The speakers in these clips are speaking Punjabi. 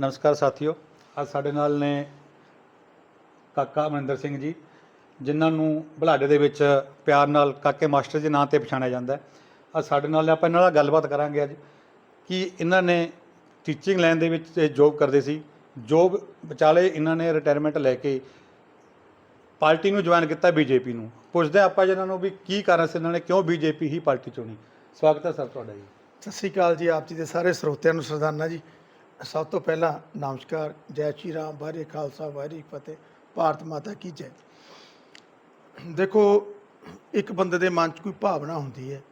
ਨਮਸਕਾਰ ਸਾਥੀਓ। ਅੱਜ ਸਾਡੇ ਨਾਲ ਨੇ ਕਾਕਾ ਅਮਰਿੰਦਰ ਸਿੰਘ ਜੀ, ਜਿਨ੍ਹਾਂ ਨੂੰ ਬੁਲਾਡੇ ਦੇ ਵਿੱਚ ਪਿਆਰ ਨਾਲ ਕਾਕੇ ਮਾਸਟਰ ਦੇ ਨਾਂ ਤੇ ਪਛਾਣਿਆ ਜਾਂਦਾ ਹੈ। ਅੱਜ ਸਾਡੇ ਨਾਲ ਆਪਾਂ ਇਹਨਾਂ ਨਾਲ ਗੱਲਬਾਤ ਕਰਾਂਗੇ ਅੱਜ, ਕਿ ਇਹਨਾਂ ਨੇ ਟੀਚਿੰਗ ਲਾਈਨ ਦੇ ਵਿੱਚ ਜੋਬ ਕਰਦੇ ਸੀ। ਜੋਬ ਵਿਚਾਲੇ ਇਹਨਾਂ ਨੇ ਰਿਟਾਇਰਮੈਂਟ ਲੈ ਕੇ ਪਾਰਟੀ ਨੂੰ ਜੁਆਇਨ ਕੀਤਾ ਬੀਜੇਪੀ ਨੂੰ। ਪੁੱਛਦੇ ਹਾਂ ਆਪਾਂ ਜਿਹਨਾਂ ਨੂੰ ਵੀ ਕੀ ਕਾਰਨ ਸੀ, ਇਹਨਾਂ ਨੇ ਕਿਉਂ ਬੀਜੇਪੀ ਹੀ ਪਾਰਟੀ ਚੁਣੀ। ਸਵਾਗਤ ਹੈ ਸਰ ਤੁਹਾਡਾ ਜੀ। ਸਤਿ ਸ਼੍ਰੀ ਅਕਾਲ ਜੀ, ਆਪ ਜੀ ਦੇ ਸਾਰੇ ਸਰੋਤਿਆਂ ਨੂੰ ਸਰਦਾਨਾ ਜੀ। ਸਭ ਤੋਂ ਪਹਿਲਾਂ ਨਮਸਕਾਰ, ਜੈ ਸ਼੍ਰੀ ਰਾਮ ਬਾਰੇ ਖਾਲਸਾ, ਵਾਹਿਗੁਰੂ ਫਤਿਹ, ਭਾਰਤ ਮਾਤਾ ਕੀ ਜੈ। ਦੇਖੋ, ਇੱਕ ਬੰਦੇ ਦੇ ਮਨ 'ਚ ਕੋਈ ਭਾਵਨਾ ਹੁੰਦੀ ਹੈ।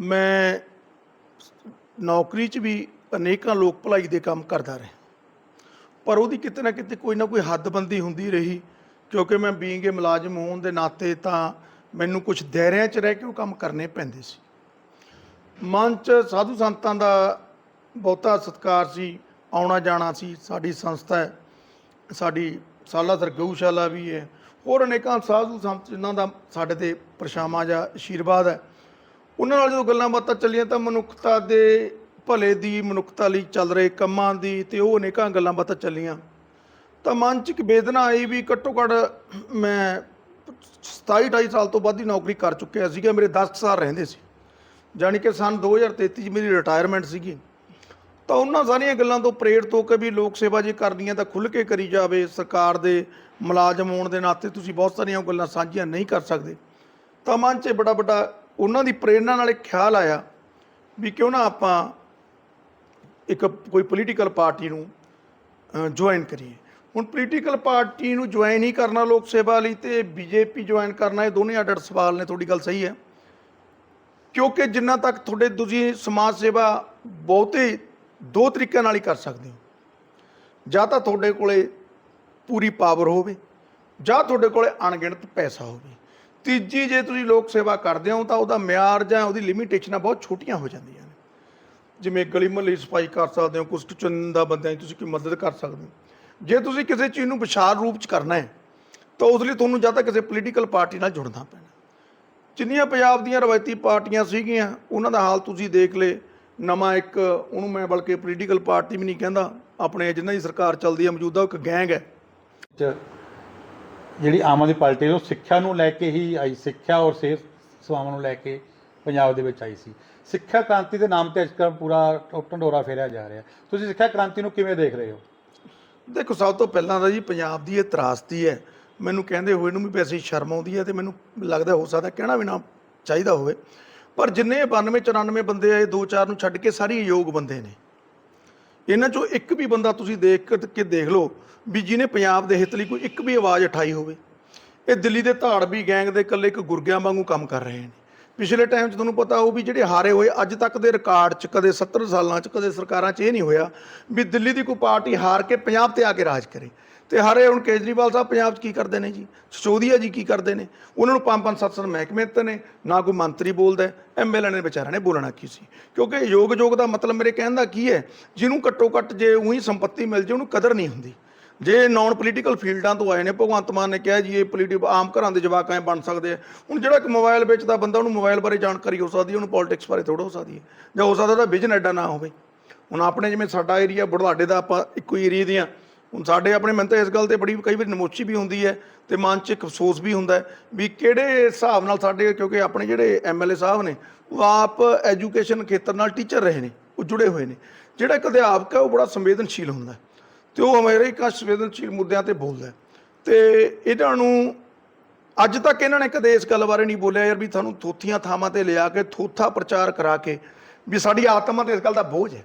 ਮੈਂ ਨੌਕਰੀ 'ਚ ਵੀ ਅਨੇਕਾਂ ਲੋਕ ਭਲਾਈ ਦੇ ਕੰਮ ਕਰਦਾ ਰਿਹਾ। ਪਰ ਉਹਦੀ ਕਿਤੇ ਨਾ ਕਿਤੇ ਕੋਈ ਨਾ ਕੋਈ ਹੱਦਬੰਦੀ ਹੁੰਦੀ ਰਹੀ, ਕਿਉਂਕਿ ਮੈਂ ਬੀਂਗ ਏ ਮੁਲਾਜ਼ਮ ਹੋਣ ਦੇ ਨਾਤੇ ਤਾਂ ਮੈਨੂੰ ਕੁਝ ਦਾਇਰਿਆਂ 'ਚ ਰਹਿ ਕੇ ਉਹ ਕੰਮ ਕਰਨੇ ਪੈਂਦੇ ਸੀ। ਮਨ 'ਚ ਸਾਧੂ ਸੰਤਾਂ ਦਾ ਬਹੁਤਾ ਸਤਿਕਾਰ ਸੀ, ਆਉਣਾ ਜਾਣਾ ਸੀ, ਸਾਡੀ ਸੰਸਥਾ ਹੈ, ਸਾਡੀ ਸਾਲਾਸਰ ਗਊਸ਼ਾਲਾ ਵੀ ਹੈ, ਹੋਰ ਅਨੇਕਾਂ ਸਾਧੂ ਸੰਤ ਜਿਨ੍ਹਾਂ ਦਾ ਸਾਡੇ ਤੇ ਪਰਛਾਵਾਂ ਜਾਂ ਆਸ਼ੀਰਵਾਦ ਹੈ। ਉਹਨਾਂ ਨਾਲ ਜਦੋਂ ਗੱਲਾਂ ਬਾਤਾਂ ਚੱਲੀਆਂ ਤਾਂ ਮਨੁੱਖਤਾ ਦੇ ਭਲੇ ਦੀ ਮਨੁੱਖਤਾ ਲਈ ਚੱਲ ਰਹੇ ਕੰਮਾਂ ਦੀ ਤੇ ਉਹ ਅਨੇਕਾਂ ਗੱਲਾਂ ਬਾਤਾਂ ਚੱਲੀਆਂ। ਤਾਂ ਮਨ 'ਚ ਇੱਕ ਵੇਦਨਾ ਆਈ ਵੀ ਘੱਟੋ ਘੱਟ ਮੈਂ 27 28 ਸਾਲ ਤੋਂ ਵੱਧ ਦੀ ਨੌਕਰੀ ਕਰ ਚੁੱਕਿਆ ਸੀਗਾ, ਮੇਰੇ 10 ਸਾਲ ਰਹਿੰਦੇ ਸੀ। ਜਾਣੀ ਕਿ ਸਨ 2033 'ਚ ਮੇਰੀ ਰਿਟਾਇਰਮੈਂਟ ਸੀਗੀ। ਤਾਂ ਉਹਨਾਂ ਸਾਰੀਆਂ ਗੱਲਾਂ ਤੋਂ ਪ੍ਰੇਰਿਤ ਹੋ ਕੇ ਵੀ ਲੋਕ ਸੇਵਾ ਜੇ ਕਰਨੀ ਹੈ ਤਾਂ ਖੁੱਲ੍ਹ ਕੇ ਕਰੀ ਜਾਵੇ, ਸਰਕਾਰ ਦੇ ਮੁਲਾਜ਼ਮ ਹੋਣ ਦੇ ਨਾਤੇ ਤੁਸੀਂ ਬਹੁਤ ਸਾਰੀਆਂ ਗੱਲਾਂ ਸਾਂਝੀਆਂ ਨਹੀਂ ਕਰ ਸਕਦੇ। ਤਾਂ ਮਨ 'ਚ ਬੜਾ ਵੱਡਾ ਉਹਨਾਂ ਦੀ ਪ੍ਰੇਰਣਾ ਨਾਲ ਇੱਕ ਖਿਆਲ ਆਇਆ ਵੀ ਕਿਉਂ ਨਾ ਆਪਾਂ ਇੱਕ ਕੋਈ ਪੋਲੀਟੀਕਲ ਪਾਰਟੀ ਨੂੰ ਜੁਆਇਨ ਕਰੀਏ। ਹੁਣ ਪੋਲੀਟੀਕਲ ਪਾਰਟੀ ਨੂੰ ਜੁਆਇਨ ਹੀ ਕਰਨਾ ਲੋਕ ਸੇਵਾ ਲਈ ਤੇ ਬੀਜੇਪੀ ਜੁਆਇਨ ਕਰਨਾ, ਇਹ ਦੋਨੇ ਅੱਡ ਅੱਡ ਸਵਾਲ ਨੇ, ਤੁਹਾਡੀ ਗੱਲ ਸਹੀ ਹੈ। ਕਿਉਂਕਿ ਜਿੰਨਾ ਤੱਕ ਤੁਹਾਡੇ ਤੁਸੀਂ ਸਮਾਜ ਸੇਵਾ ਬਹੁਤੇ ਦੋ ਤਰੀਕਿਆਂ ਨਾਲ ਹੀ ਕਰ ਸਕਦੇ ਹੋ। ਜਾਂ ਤਾਂ ਤੁਹਾਡੇ ਕੋਲੇ ਪੂਰੀ ਪਾਵਰ ਹੋਵੇ, ਜਾਂ ਤੁਹਾਡੇ ਕੋਲੇ ਅਣਗਿਣਤ ਪੈਸਾ ਹੋਵੇ। ਤੀਜੀ, ਜੇ ਤੁਸੀਂ ਲੋਕ ਸੇਵਾ ਕਰਦੇ ਹੋ ਤਾਂ ਉਹਦਾ ਮਿਆਰ ਜਾਂ ਉਹਦੀ ਲਿਮਿਟੇਸ਼ਨਾਂ ਬਹੁਤ ਛੋਟੀਆਂ ਹੋ ਜਾਂਦੀਆਂ ਨੇ। ਜਿਵੇਂ ਗਲੀ ਮੁਹੱਲੇ ਸਫ਼ਾਈ ਕਰ ਸਕਦੇ ਹੋ ਕੁਝ ਚੁਣਿੰਦਾ ਬੰਦਿਆਂ ਦੀ ਤੁਸੀਂ ਕੋਈ ਮਦਦ ਕਰ ਸਕਦੇ ਹੋ। ਜੇ ਤੁਸੀਂ ਕਿਸੇ ਚੀਜ਼ ਨੂੰ ਵਿਸ਼ਾਲ ਰੂਪ ਚ ਕਰਨਾ ਹੈ, ਤਾਂ ਉਸ ਲਈ ਤੁਹਾਨੂੰ ਜਾਂ ਤਾਂ ਕਿਸੇ ਪੋਲੀਟੀਕਲ ਪਾਰਟੀ ਨਾਲ ਜੁੜਨਾ ਪੈਣਾ। ਜਿੰਨੀਆਂ ਪੰਜਾਬ ਦੀਆਂ ਰਵਾਇਤੀ ਪਾਰਟੀਆਂ ਸੀਗੀਆਂ, ਉਹਨਾਂ ਦਾ ਹਾਲ ਤੁਸੀਂ ਦੇਖ ਲਏ। ਨਵਾਂ ਇੱਕ ਉਹਨੂੰ ਮੈਂ ਬਲਕਿ ਪੋਲੀਟੀਕਲ ਪਾਰਟੀ ਵੀ ਨਹੀਂ ਕਹਿੰਦਾ ਆਪਣੇ ਜਿਨ੍ਹਾਂ ਦੀ ਸਰਕਾਰ ਚੱਲਦੀ ਹੈ ਮੌਜੂਦਾ ਉਹ ਇੱਕ ਗੈਂਗ ਹੈ। ਜਿਹੜੀ ਆਮ ਆਦਮੀ ਪਾਰਟੀ ਉਹ ਸਿੱਖਿਆ ਨੂੰ ਲੈ ਕੇ ਹੀ ਆਈ ਸਿੱਖਿਆ ਔਰ ਸਿਹਤ ਸੇਵਾਵਾਂ ਨੂੰ ਲੈ ਕੇ ਪੰਜਾਬ ਦੇ ਵਿੱਚ ਆਈ ਸੀ। ਸਿੱਖਿਆ ਕ੍ਰਾਂਤੀ ਦੇ ਨਾਮ ਤੇ ਅੱਜਕੱਲ੍ਹ ਪੂਰਾ ਢੰਡੋਰਾ ਫੇਰਿਆ ਜਾ ਰਿਹਾ। ਤੁਸੀਂ ਸਿੱਖਿਆ ਕ੍ਰਾਂਤੀ ਨੂੰ ਕਿਵੇਂ ਦੇਖ ਰਹੇ ਹੋ? ਦੇਖੋ ਸਭ ਤੋਂ ਪਹਿਲਾਂ ਤਾਂ ਜੀ ਪੰਜਾਬ ਦੀ ਇਹ ਤਰਾਸਦੀ ਹੈ। ਮੈਨੂੰ ਕਹਿੰਦੇ ਹੋਏ ਨੂੰ ਵੀ ਹੀ ਸ਼ਰਮ ਆਉਂਦੀ ਹੈ ਤੇ ਮੈਨੂੰ ਲੱਗਦਾ ਹੋ ਸਕਦਾ ਕਹਿਣਾ ਵੀ ਨਾ ਚਾਹੀਦਾ ਹੋਵੇ। ਪਰ ਜਿੰਨੇ 92 94 ਬੰਦੇ ਆਏ, ਦੋ ਚਾਰ ਨੂੰ ਛੱਡ ਕੇ ਸਾਰੇ ਯੋਗ ਬੰਦੇ ਨੇ। ਇਹਨਾਂ ਚੋਂ ਇੱਕ ਵੀ ਬੰਦਾ ਤੁਸੀਂ ਦੇਖ ਕੇ- ਦੇਖ ਲਓ ਵੀ ਜਿਹਨੇ ਪੰਜਾਬ ਦੇ ਹਿੱਤ ਲਈ ਕੋਈ ਇੱਕ ਵੀ ਆਵਾਜ਼ ਉਠਾਈ ਹੋਵੇ। ਇਹ ਦਿੱਲੀ ਦੇ ਧਾੜ ਵੀ ਗੈਂਗ ਦੇ ਇਕੱਲੇ ਇੱਕ ਗੁਰਗਿਆਂ ਵਾਂਗੂ ਕੰਮ ਕਰ ਰਹੇ ਨੇ। ਪਿਛਲੇ ਟਾਈਮ 'ਚ ਤੁਹਾਨੂੰ ਪਤਾ ਉਹ ਵੀ ਜਿਹੜੇ ਹਾਰੇ ਹੋਏ, ਅੱਜ ਤੱਕ ਦੇ ਰਿਕਾਰਡ 'ਚ ਕਦੇ 70 ਸਾਲਾਂ 'ਚ, ਕਦੇ ਸਰਕਾਰਾਂ 'ਚ ਇਹ ਨਹੀਂ ਹੋਇਆ ਵੀ ਦਿੱਲੀ ਦੀ ਕੋਈ ਪਾਰਟੀ ਹਾਰ ਕੇ ਪੰਜਾਬ ਤੇ ਆ ਕੇ ਰਾਜ ਕਰੇ। ਤੇ ਹਰੇ ਹੁਣ ਕੇਜਰੀਵਾਲ ਸਾਹਿਬ ਪੰਜਾਬ 'ਚ ਕੀ ਕਰਦੇ ਨੇ ਜੀ? ਸਚੋਦੀਆ ਜੀ ਕੀ ਕਰਦੇ ਨੇ? ਉਹਨਾਂ ਨੂੰ ਪੰਜ ਪੰਜ ਸੱਤ ਸੱਤ ਮਹਿਕਮੇ 'ਤੇ ਨੇ, ਨਾ ਕੋਈ ਮੰਤਰੀ ਬੋਲਦਾ ਐਮਐਲਏ ਨੇ ਵਿਚਾਰਿਆਂ ਨੇ ਬੋਲਣਾ ਕੀ ਸੀ? ਕਿਉਂਕਿ ਯੋਗ ਯੋਗ ਦਾ ਮਤਲਬ ਮੇਰੇ ਕਹਿਣ ਦਾ ਕੀ ਹੈ, ਜਿਹਨੂੰ ਘੱਟੋ ਘੱਟ ਜੇ ਉਹੀ ਸੰਪਤੀ ਮਿਲ ਜੇ, ਉਹਨੂੰ ਕਦਰ ਨਹੀਂ ਹੁੰਦੀ। ਜੇ ਨਾਨ ਪੋਲੀਟੀਕਲ ਫੀਲਡਾਂ ਤੋਂ ਆਏ ਨੇ, ਭਗਵੰਤ ਮਾਨ ਨੇ ਕਿਹਾ ਜੀ, ਇਹ ਪੋਲੀਟਿਕ ਆਮ ਘਰਾਂ ਦੇ ਜਵਾਕ ਐ ਬਣ ਸਕਦੇ ਆ। ਹੁਣ ਜਿਹੜਾ ਇੱਕ ਮੋਬਾਈਲ ਵੇਚਦਾ ਬੰਦਾ, ਉਹਨੂੰ ਮੋਬਾਈਲ ਬਾਰੇ ਜਾਣਕਾਰੀ ਹੋ ਸਕਦੀ ਹੈ, ਉਹਨੂੰ ਪੋਲਿਟਿਕਸ ਬਾਰੇ ਥੋੜਾ ਹੋ ਸਕਦੀ ਹੈ। ਜਾਂ ਹੋ ਸਕਦਾ ਉਹਦਾ ਵਿਜ਼ਨ ਐਡਾ ਨਾ ਹੋਵੇ। ਹੁਣ ਆਪਣੇ ਜਿਵੇਂ ਸਾਡਾ ਏਰੀਆ ਬੁਢਲਾਡੇ ਦਾ ਆਪਾਂ ਇੱਕੋ ਹੀ ਏਰੀਆ ਦੀਆਂ ਹੁਣ ਸਾਡੇ ਆਪਣੇ ਮੈਨੂੰ ਤਾਂ ਇਸ ਗੱਲ ਤੇ ਬੜੀ ਕਈ ਵਾਰੀ ਨਮੋਚੀ ਵੀ ਹੁੰਦੀ ਹੈ ਤੇ ਮਨ 'ਚ ਇੱਕ ਅਫਸੋਸ ਵੀ ਹੁੰਦਾ ਵੀ ਕਿਹੜੇ ਹਿਸਾਬ ਨਾਲ ਸਾਡੇ ਕਿਉਂਕਿ ਆਪਣੇ ਜਿਹੜੇ ਐਮਐਲਏ ਸਾਹਿਬ ਨੇ, ਉਹ ਆਪ ਐਜੂਕੇਸ਼ਨ ਖੇਤਰ ਨਾਲ ਟੀਚਰ ਰਹੇ ਨੇ, ਉਹ ਜੁੜੇ ਹੋਏ ਨੇ ਜਿਹੜਾ ਇੱਕ ਅਧਿਆਪਕ ਹੈ, ਉਹ ਬੜਾ ਸੰਵੇਦਨਸ਼ੀਲ ਹੁੰਦਾ ਹੈ ਤੇ ਉਹ ਹਮਾਰੇ ਇੱਕ ਸੰਵੇਦਨਸ਼ੀਲ ਮੁੱਦਿਆਂ ਤੇ ਬੋਲਦਾ ਹੈ। ਤੇ ਇਹਨਾਂ ਨੂੰ ਅੱਜ ਤੱਕ ਇਹਨਾਂ ਨੇ ਕਦੇ ਇਸ ਗੱਲ ਬਾਰੇ ਨਹੀਂ ਬੋਲਿਆ ਯਾਰ ਵੀ ਤੁਹਾਨੂੰ ਥੋਥੀਆਂ ਥਾਵਾਂ ਤੇ ਲਿਆ ਕੇ, ਥੋਥਾ ਪ੍ਰਚਾਰ ਕਰਾ ਕੇ ਵੀ ਸਾਡੀ ਆਤਮਾ ਤੇ ਇਸ ਗੱਲ ਦਾ ਬੋਝ ਹੈ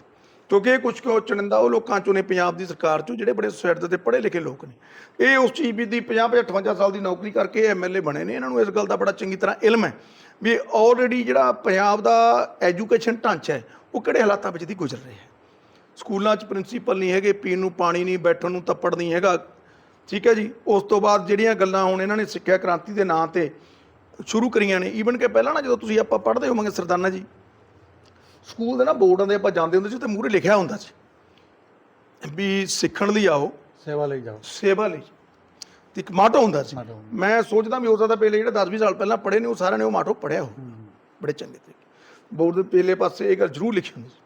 ਕਿਉਂਕਿ ਇਹ ਕੁਝ ਕੁ ਚੁਣਿੰਦਾ? ਉਹ ਲੋਕਾਂ ਚੋਂ ਨੇ, ਪੰਜਾਬ ਦੀ ਸਰਕਾਰ ਚੋਂ, ਜਿਹੜੇ ਬੜੇ ਸੁਸਾਇਟੀ ਦੇ ਪੜ੍ਹੇ ਲਿਖੇ ਲੋਕ ਨੇ। ਇਹ ਉਸ ਚੀਜ਼ ਦੀ 50 58 ਸਾਲ ਦੀ ਨੌਕਰੀ ਕਰਕੇ ਐਮਐਲਏ ਬਣੇ ਨੇ। ਇਹਨਾਂ ਨੂੰ ਇਸ ਗੱਲ ਦਾ ਬੜਾ ਚੰਗੀ ਤਰ੍ਹਾਂ ਇਲਮ ਹੈ ਵੀ ਆਲਰੇਡੀ ਜਿਹੜਾ ਪੰਜਾਬ ਦਾ ਐਜੂਕੇਸ਼ਨ ਢਾਂਚਾ ਹੈ, ਉਹ ਕਿਹੜੇ ਹਾਲਾਤਾਂ ਵਿੱਚ ਦੀ ਗੁਜ਼ਰ ਰਿਹਾ ਹੈ? ਸਕੂਲਾਂ 'ਚ ਪ੍ਰਿੰਸੀਪਲ ਨਹੀਂ ਹੈਗੇ, ਪੀਣ ਨੂੰ ਪਾਣੀ ਨਹੀਂ, ਬੈਠਣ ਨੂੰ ਤੱਪੜ ਨਹੀਂ ਹੈਗਾ। ਠੀਕ ਹੈ ਜੀ? ਉਸ ਤੋਂ ਬਾਅਦ ਜਿਹੜੀਆਂ ਗੱਲਾਂ ਹੁਣ ਇਹਨਾਂ ਨੇ ਸਿੱਖਿਆ ਕ੍ਰਾਂਤੀ ਦੇ ਨਾਂ ਤੇ ਸ਼ੁਰੂ ਕਰੀਆਂ ਨੇ। ਈਵਨ ਕਿ ਪਹਿਲਾਂ ਨਾ ਜਦੋਂ ਤੁਸੀਂ ਆਪਾਂ ਪੜ੍ਹਦੇ ਹੋਵਾਂਗੇ ਸਰਦਾਨਾ ਜੀ ਸਕੂਲ ਦੇ ਨਾ ਬੋਰਡਾਂ ਦੇ ਆਪਾਂ ਜਾਂਦੇ ਹੁੰਦੇ ਸੀ ਤੇ ਮੂਹਰੇ ਲਿਖਿਆ ਹੁੰਦਾ ਸੀ ਵੀ ਸਿੱਖਣ ਲਈ ਆਓ। ਸੇਵਾ ਲਈ ਜਾਓ। ਸੇਵਾ ਲਈ। ਤੇ ਇੱਕ ਮਾਟੋ ਹੁੰਦਾ ਸੀ। ਮੈਂ ਸੋਚਦਾ ਵੀ ਹੋ ਸਕਦਾ ਪਹਿਲੇ ਜਿਹੜੇ 10 20 ਸਾਲ ਪਹਿਲਾਂ ਪੜ੍ਹੇ ਨੇ ਉਹ ਸਾਰਿਆਂ ਨੇ ਉਹ ਮਾਟੋ ਪੜ੍ਹਿਆ ਹੋ ਬੜੇ ਚੰਗੇ ਤਰੀਕੇ ਬੋਰਡ ਦੇ ਪਹਿਲੇ ਪਾਸੇ ਇਹ ਗੱਲ ਜ਼ਰੂਰ ਲਿਖੀ ਹੁੰਦੀ ਸੀ।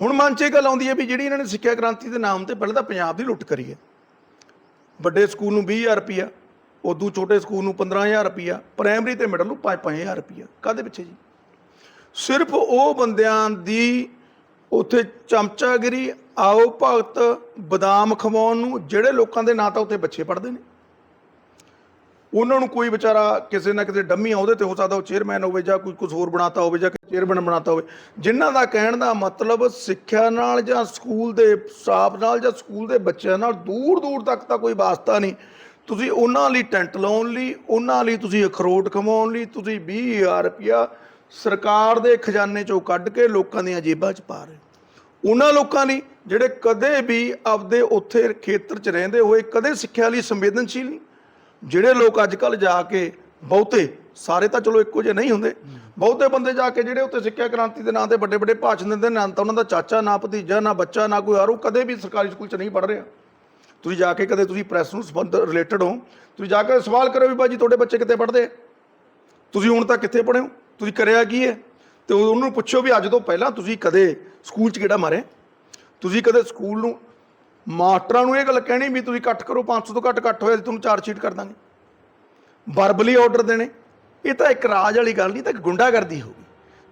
ਹੁਣ ਮਨ 'ਚ ਇਹ ਗੱਲ ਆਉਂਦੀ ਹੈ ਵੀ ਜਿਹੜੀ ਇਹਨਾਂ ਨੇ ਸਿੱਖਿਆ ਕ੍ਰਾਂਤੀ ਦੇ ਨਾਮ ਤੇ ਪਹਿਲਾਂ ਤਾਂ ਪੰਜਾਬ ਦੀ ਲੁੱਟ ਕਰੀ ਹੈ। ਵੱਡੇ ਸਕੂਲ ਨੂੰ 20000 ਰੁਪਿਆ ਉਦੋਂ ਛੋਟੇ ਸਕੂਲ ਨੂੰ 15000 ਰੁਪਿਆ ਪ੍ਰਾਇਮਰੀ ਤੇ ਮਿਡਲ ਨੂੰ 5-5000 ਰੁਪਿਆ ਕਾਦੇ ਪਿੱਛੇ ਜੀ? ਸਿਰਫ ਉਹ ਬੰਦਿਆਂ ਦੀ ਉੱਥੇ ਚਮਚਾਗਿਰੀ, ਆਓ ਭਗਤ, ਬਦਾਮ ਖਵਾਉਣ ਨੂੰ, ਜਿਹੜੇ ਲੋਕਾਂ ਦੇ ਨਾਂ ਤਾਂ ਉੱਥੇ ਬੱਚੇ ਪੜਦੇ ਨੇ। ਉਹਨਾਂ ਨੂੰ ਕੋਈ ਵਿਚਾਰਾ ਕਿਸੇ ਨਾ ਕਿਸੇ ਡੰਮੀ ਆ ਉਹਦੇ ਤੇ ਹੋ ਸਕਦਾ, ਉਹ ਚੇਅਰਮੈਨ ਹੋਵੇ ਜਾਂ ਕੋਈ ਕੁਝ ਹੋਰ ਬਣਾਤਾ ਹੋਵੇ ਜਾਂ ਚੇਅਰਮੈਨ ਬਣਾਤਾ ਹੋਵੇ। ਜਿਨ੍ਹਾਂ ਦਾ ਕਹਿਣ ਦਾ ਮਤਲਬ ਸਿੱਖਿਆ ਨਾਲ ਜਾਂ ਸਕੂਲ ਦੇ ਸਟਾਫ ਨਾਲ ਜਾਂ ਸਕੂਲ ਦੇ ਬੱਚਿਆਂ ਨਾਲ ਦੂਰ ਦੂਰ ਤੱਕ ਤਾਂ ਕੋਈ ਵਾਸਤਾ ਨਹੀਂ। ਤੁਸੀਂ ਉਹਨਾਂ ਲਈ ਟੈਂਟ ਲਾਉਣ ਲਈ, ਉਹਨਾਂ ਲਈ ਤੁਸੀਂ ਅਖਰੋਟ ਕਮਾਉਣ ਲਈ, ਤੁਸੀਂ 20000 ਰੁਪਇਆ ਸਰਕਾਰ ਦੇ ਖਜ਼ਾਨੇ ਚੋਂ ਕੱਢ ਕੇ ਲੋਕਾਂ ਦੀਆਂ ਜੇਬਾਂ 'ਚ ਪਾ ਰਹੇ। ਉਹਨਾਂ ਲੋਕਾਂ ਲਈ ਜਿਹੜੇ ਕਦੇ ਵੀ ਆਪਦੇ ਉੱਥੇ ਖੇਤਰ 'ਚ ਰਹਿੰਦੇ ਹੋਏ ਕਦੇ ਸਿੱਖਿਆ ਲਈ ਸੰਵੇਦਨਸ਼ੀਲ ਨਹੀਂ। ਜਿਹੜੇ ਲੋਕ ਅੱਜ ਕੱਲ ਜਾ ਕੇ ਬਹੁਤੇ, ਸਾਰੇ ਤਾਂ ਚਲੋ ਇੱਕੋ ਜਿਹੇ ਨਹੀਂ ਹੁੰਦੇ। ਬਹੁਤੇ ਬੰਦੇ ਜਾ ਕੇ ਜਿਹੜੇ ਉੱਤੇ ਸਿੱਖਿਆ ਕ੍ਰਾਂਤੀ ਦੇ ਨਾਂ ਤੇ ਵੱਡੇ ਵੱਡੇ ਭਾਸ਼ਣ ਦਿੰਦੇ, ਨੇ ਤਾਂ ਉਹਨਾਂ ਦਾ ਚਾਚਾ, ਨਾ ਭਤੀਜਾ, ਨਾ ਬੱਚਾ, ਨਾ ਕੋਈ ਆਰੂ, ਕਦੇ ਵੀ ਸਰਕਾਰੀ ਸਕੂਲ 'ਚ ਨਹੀਂ ਪੜ੍ਹ ਰਿਹਾ। ਤੁਸੀਂ ਜਾ ਕੇ ਕਦੇ ਤੁਸੀਂ ਪ੍ਰੈਸ ਨੂੰ ਸੰਬੰਧ ਰਿਲੇਟਡ ਹੋ, ਤੁਸੀਂ ਜਾ ਕੇ ਸਵਾਲ ਕਰੋ ਵੀ ਬਾਜੀ ਤੁਹਾਡੇ ਬੱਚੇ ਕਿੱਥੇ ਪੜ੍ਹਦੇ ਤੁਸੀਂ ਹੁਣ ਤੱਕ ਕਿੱਥੇ ਪੜ੍ਹੇ ਹੋ? ਤੁਸੀਂ ਕਰਿਆ ਕੀ ਹੈ? ਤੇ ਉਹਨਾਂ ਨੂੰ ਪੁੱਛੋ ਵੀ ਅੱਜ ਤੋਂ ਪਹਿਲਾਂ ਤੁਸੀਂ ਕਦੇ ਸਕੂਲ 'ਚ ਕਿਹੜਾ ਮਾਰਿਆ ਤੁਸੀਂ ਕਦੇ ਸਕੂਲ ਨੂੰ ਮਾਸਟਰਾਂ ਨੂੰ ਇਹ ਗੱਲ ਕਹਿਣੀ ਵੀ ਤੁਸੀਂ ਇਕੱਠ ਕਰੋ 500 ਤੋਂ ਘੱਟ ਇਕੱਠ ਹੋਇਆ ਤੁਹਾਨੂੰ ਚਾਰ ਸ਼ੀਟ ਕਰ ਦਾਂਗੇ। ਵਰਬਲੀ ਆਰਡਰ ਦੇਣੇ। ਇਹ ਤਾਂ ਇੱਕ ਰਾਜ ਵਾਲੀ ਗੱਲ ਨਹੀਂ ਤਾਂ ਇੱਕ ਗੁੰਡਾਗਰਦੀ ਹੋ ਗਈ।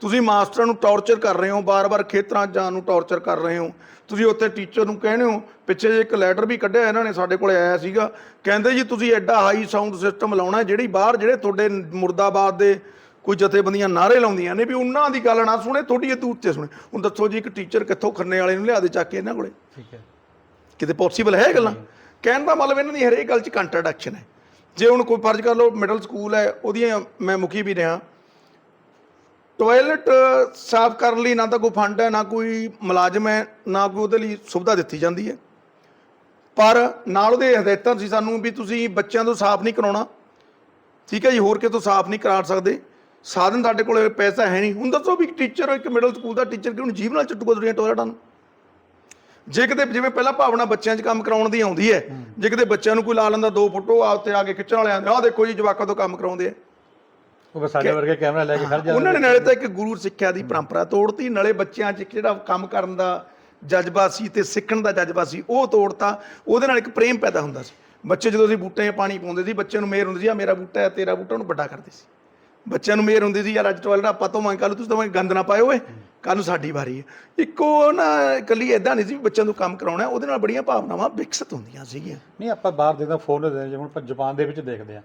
ਤੁਸੀਂ ਮਾਸਟਰਾਂ ਨੂੰ ਟੌਰਚਰ ਕਰ ਰਹੇ ਹੋ, ਬਾਰ-ਬਾਰ ਖੇਤਰਾਂ 'ਚ ਜਾਣ ਨੂੰ ਟੌਰਚਰ ਕਰ ਰਹੇ ਹੋ। ਤੁਸੀਂ ਉੱਥੇ ਟੀਚਰ ਨੂੰ ਕਹਿੰਦੇ ਹੋ, ਪਿੱਛੇ ਜੇ ਇੱਕ ਲੈਟਰ ਵੀ ਕੱਢਿਆ, ਇਹਨਾਂ ਨੇ ਸਾਡੇ ਕੋਲੇ ਆਇਆ ਸੀਗਾ। ਕਹਿੰਦੇ ਜੀ, ਤੁਸੀਂ ਐਡਾ ਹਾਈ ਸਾਊਂਡ ਸਿਸਟਮ ਲਾਉਣਾ ਜਿਹੜੀ ਬਾਹਰ ਜਿਹੜੇ ਤੁਹਾਡੇ ਮੁਰਦਾਬਾਦ ਦੇ ਕੋਈ ਜਥੇਬੰਦੀਆਂ ਨਾਰੇ ਲਾਉਂਦੀਆਂ ਨੇ ਵੀ ਉਹਨਾਂ ਦੀ ਗੱਲ ਨਾ ਸੁਣੇ ਤੁਹਾਡੀ ਇਹ ਤੂਤ ਤੇ ਸੁਣੇ। ਹੁਣ ਦੱਸੋ ਜੀ ਇੱਕ ਟੀਚਰ ਕਿੱਥੋਂ ਖੰਨੇ ਵਾਲੇ ਨੂੰ ਲਿਆ ਦੇ ਚੱਕ ਕੇ ਇਹਨਾਂ ਕੋਲੇ? ਠੀਕ ਹੈ। ਕਿਤੇ ਪੋਸੀਬਲ ਹੈ ਗੱਲਾਂ? ਕਹਿਣ ਦਾ ਮਤਲਬ ਇਹਨਾਂ ਦੀ ਹਰੇਕ ਗੱਲ 'ਚ ਕੰਟਰਡਿਕਸ਼ਨ ਹੈ। ਜੇ ਹੁਣ ਕੋਈ ਫਰਜ਼ ਕਰ ਲਓ ਮਿਡਲ ਸਕੂਲ ਹੈ ਉਹਦੀਆਂ ਮੈਂ ਮੁਖੀ ਵੀ ਰਿਹਾ। ਟਾਇਲਟ ਸਾਫ਼ ਕਰਨ ਲਈ ਨਾ ਤਾਂ ਕੋਈ ਫੰਡ ਹੈ ਨਾ ਕੋਈ ਮੁਲਾਜ਼ਮ ਹੈ ਨਾ ਕੋਈ ਉਹਦੇ ਲਈ ਸੁਵਿਧਾ ਦਿੱਤੀ ਜਾਂਦੀ ਹੈ। ਪਰ ਨਾਲ ਉਹਦੇ ਹਦਾਇਤਾਂ ਸੀ ਸਾਨੂੰ ਵੀ ਤੁਸੀਂ ਬੱਚਿਆਂ ਤੋਂ ਸਾਫ਼ ਨਹੀਂ ਕਰਾਉਣਾ। ਠੀਕ ਹੈ ਜੀ ਹੋਰ ਕਿਤੋਂ ਸਾਫ਼ ਨਹੀਂ ਕਰਾ ਸਕਦੇ। ਸਾਧਨ ਸਾਡੇ ਕੋਲ ਪੈਸਾ ਹੈ ਨਹੀਂ। ਹੁਣ ਦੱਸੋ ਵੀ ਟੀਚਰ ਇੱਕ ਮਿਡਲ ਸਕੂਲ ਦਾ ਟੀਚਰ ਕਿਉਂ ਜੀਵ ਨਾਲ ਚਟੂਗਾ ਦੁਨੀਆ ਟਾਇਲਟਾਂ ਨੂੰ? ਜੇ ਕਿਤੇ ਜਿਵੇਂ ਪਹਿਲਾਂ ਭਾਵਨਾ ਬੱਚਿਆਂ 'ਚ ਕੰਮ ਕਰਾਉਣ ਦੀ ਆਉਂਦੀ ਹੈ ਜੇ ਕਿਤੇ ਬੱਚਿਆਂ ਨੂੰ ਕੋਈ ਲਾ ਲੈਂਦਾ ਦੋ ਫੋਟੋ ਆ ਉੱਤੇ ਆ ਕੇ ਖਿੱਚਣ ਵਾਲੇ ਆਂਦੇ ਆਹ ਦੇਖੋ ਜੀ ਜਵਾਕਾਂ ਤੋਂ ਕੰਮ ਕਰਾਉਂਦੇ ਆ। ਉਹ ਬਸ ਸਾਡੇ ਵਰਗੇ ਕੈਮਰਾ ਲੈ ਕੇ ਖੜ ਜਾਂਦੇ ਉਹਨਾਂ ਨੇ ਨਾਲੇ ਤਾਂ ਇੱਕ ਗੁਰੂ ਸਿੱਖਿਆ ਦੀ ਪਰੰਪਰਾ ਤੋੜਤੀ ਨਾਲੇ ਬੱਚਿਆਂ 'ਚ ਜਿਹੜਾ ਕੰਮ ਕਰਨ ਦਾ ਜਜ਼ਬਾ ਸੀ ਤੇ ਸਿੱਖਣ ਦਾ ਜਜ਼ਬਾ ਸੀ ਉਹ ਤੋੜਤਾ। ਉਹਦੇ ਨਾਲ ਇੱਕ ਪ੍ਰੇਮ ਪੈਦਾ ਹੁੰਦਾ ਸੀ। ਬੱਚੇ ਜਦੋਂ ਅਸੀਂ ਬੂਟੇ 'ਚ ਪਾਣੀ ਪਾਉਂਦੇ ਸੀ ਬੱਚਿਆਂ ਨੂੰ ਮੇਰ ਹੁੰਦੀ ਸੀ ਆ ਮੇਰਾ ਬੂਟਾ ਹੈ ਤੇਰਾ ਬੂਟਾ ਉਹਨੂੰ ਵੱਡਾ ਕਰਦੇ ਸੀ। ਬੱਚਿਆਂ ਨੂੰ ਮੇਰ ਹੁੰਦੀ ਸੀ ਯਾਰ ਅੱਜ ਟੋਇਲਟ ਆਪਾਂ ਤੋਂ ਮੰਗ ਕੱਲ ਤੁਸੀਂ ਤਾਂ ਗੰਦ ਨਾ ਪਾਇਓ ਓਏ। ਕੱਲ ਨੂੰ ਸਾਡੀ ਵਾਰੀ ਹੈ। ਇੱਕੋ ਨਾ ਇਕੱਲੀ ਐਦਾਂ ਨਹੀਂ ਸੀ ਵੀ ਬੱਚਿਆਂ ਨੂੰ ਕੰਮ ਕਰਾਉਣਾ ਉਹਦੇ ਨਾਲ ਬੜੀਆਂ ਭਾਵਨਾਵਾਂ ਵਿਕਸਿਤ ਹੁੰਦੀਆਂ ਸੀਗੀਆਂ। ਨਹੀਂ ਆਪਾਂ ਬਾਹਰ ਦੇ ਤਾਂ ਫੋਨ ਦੇ ਜਿਵੇਂ ਆਪਾਂ ਜਾਪਾਨ ਦੇ ਵਿੱਚ ਦੇਖਦੇ ਆ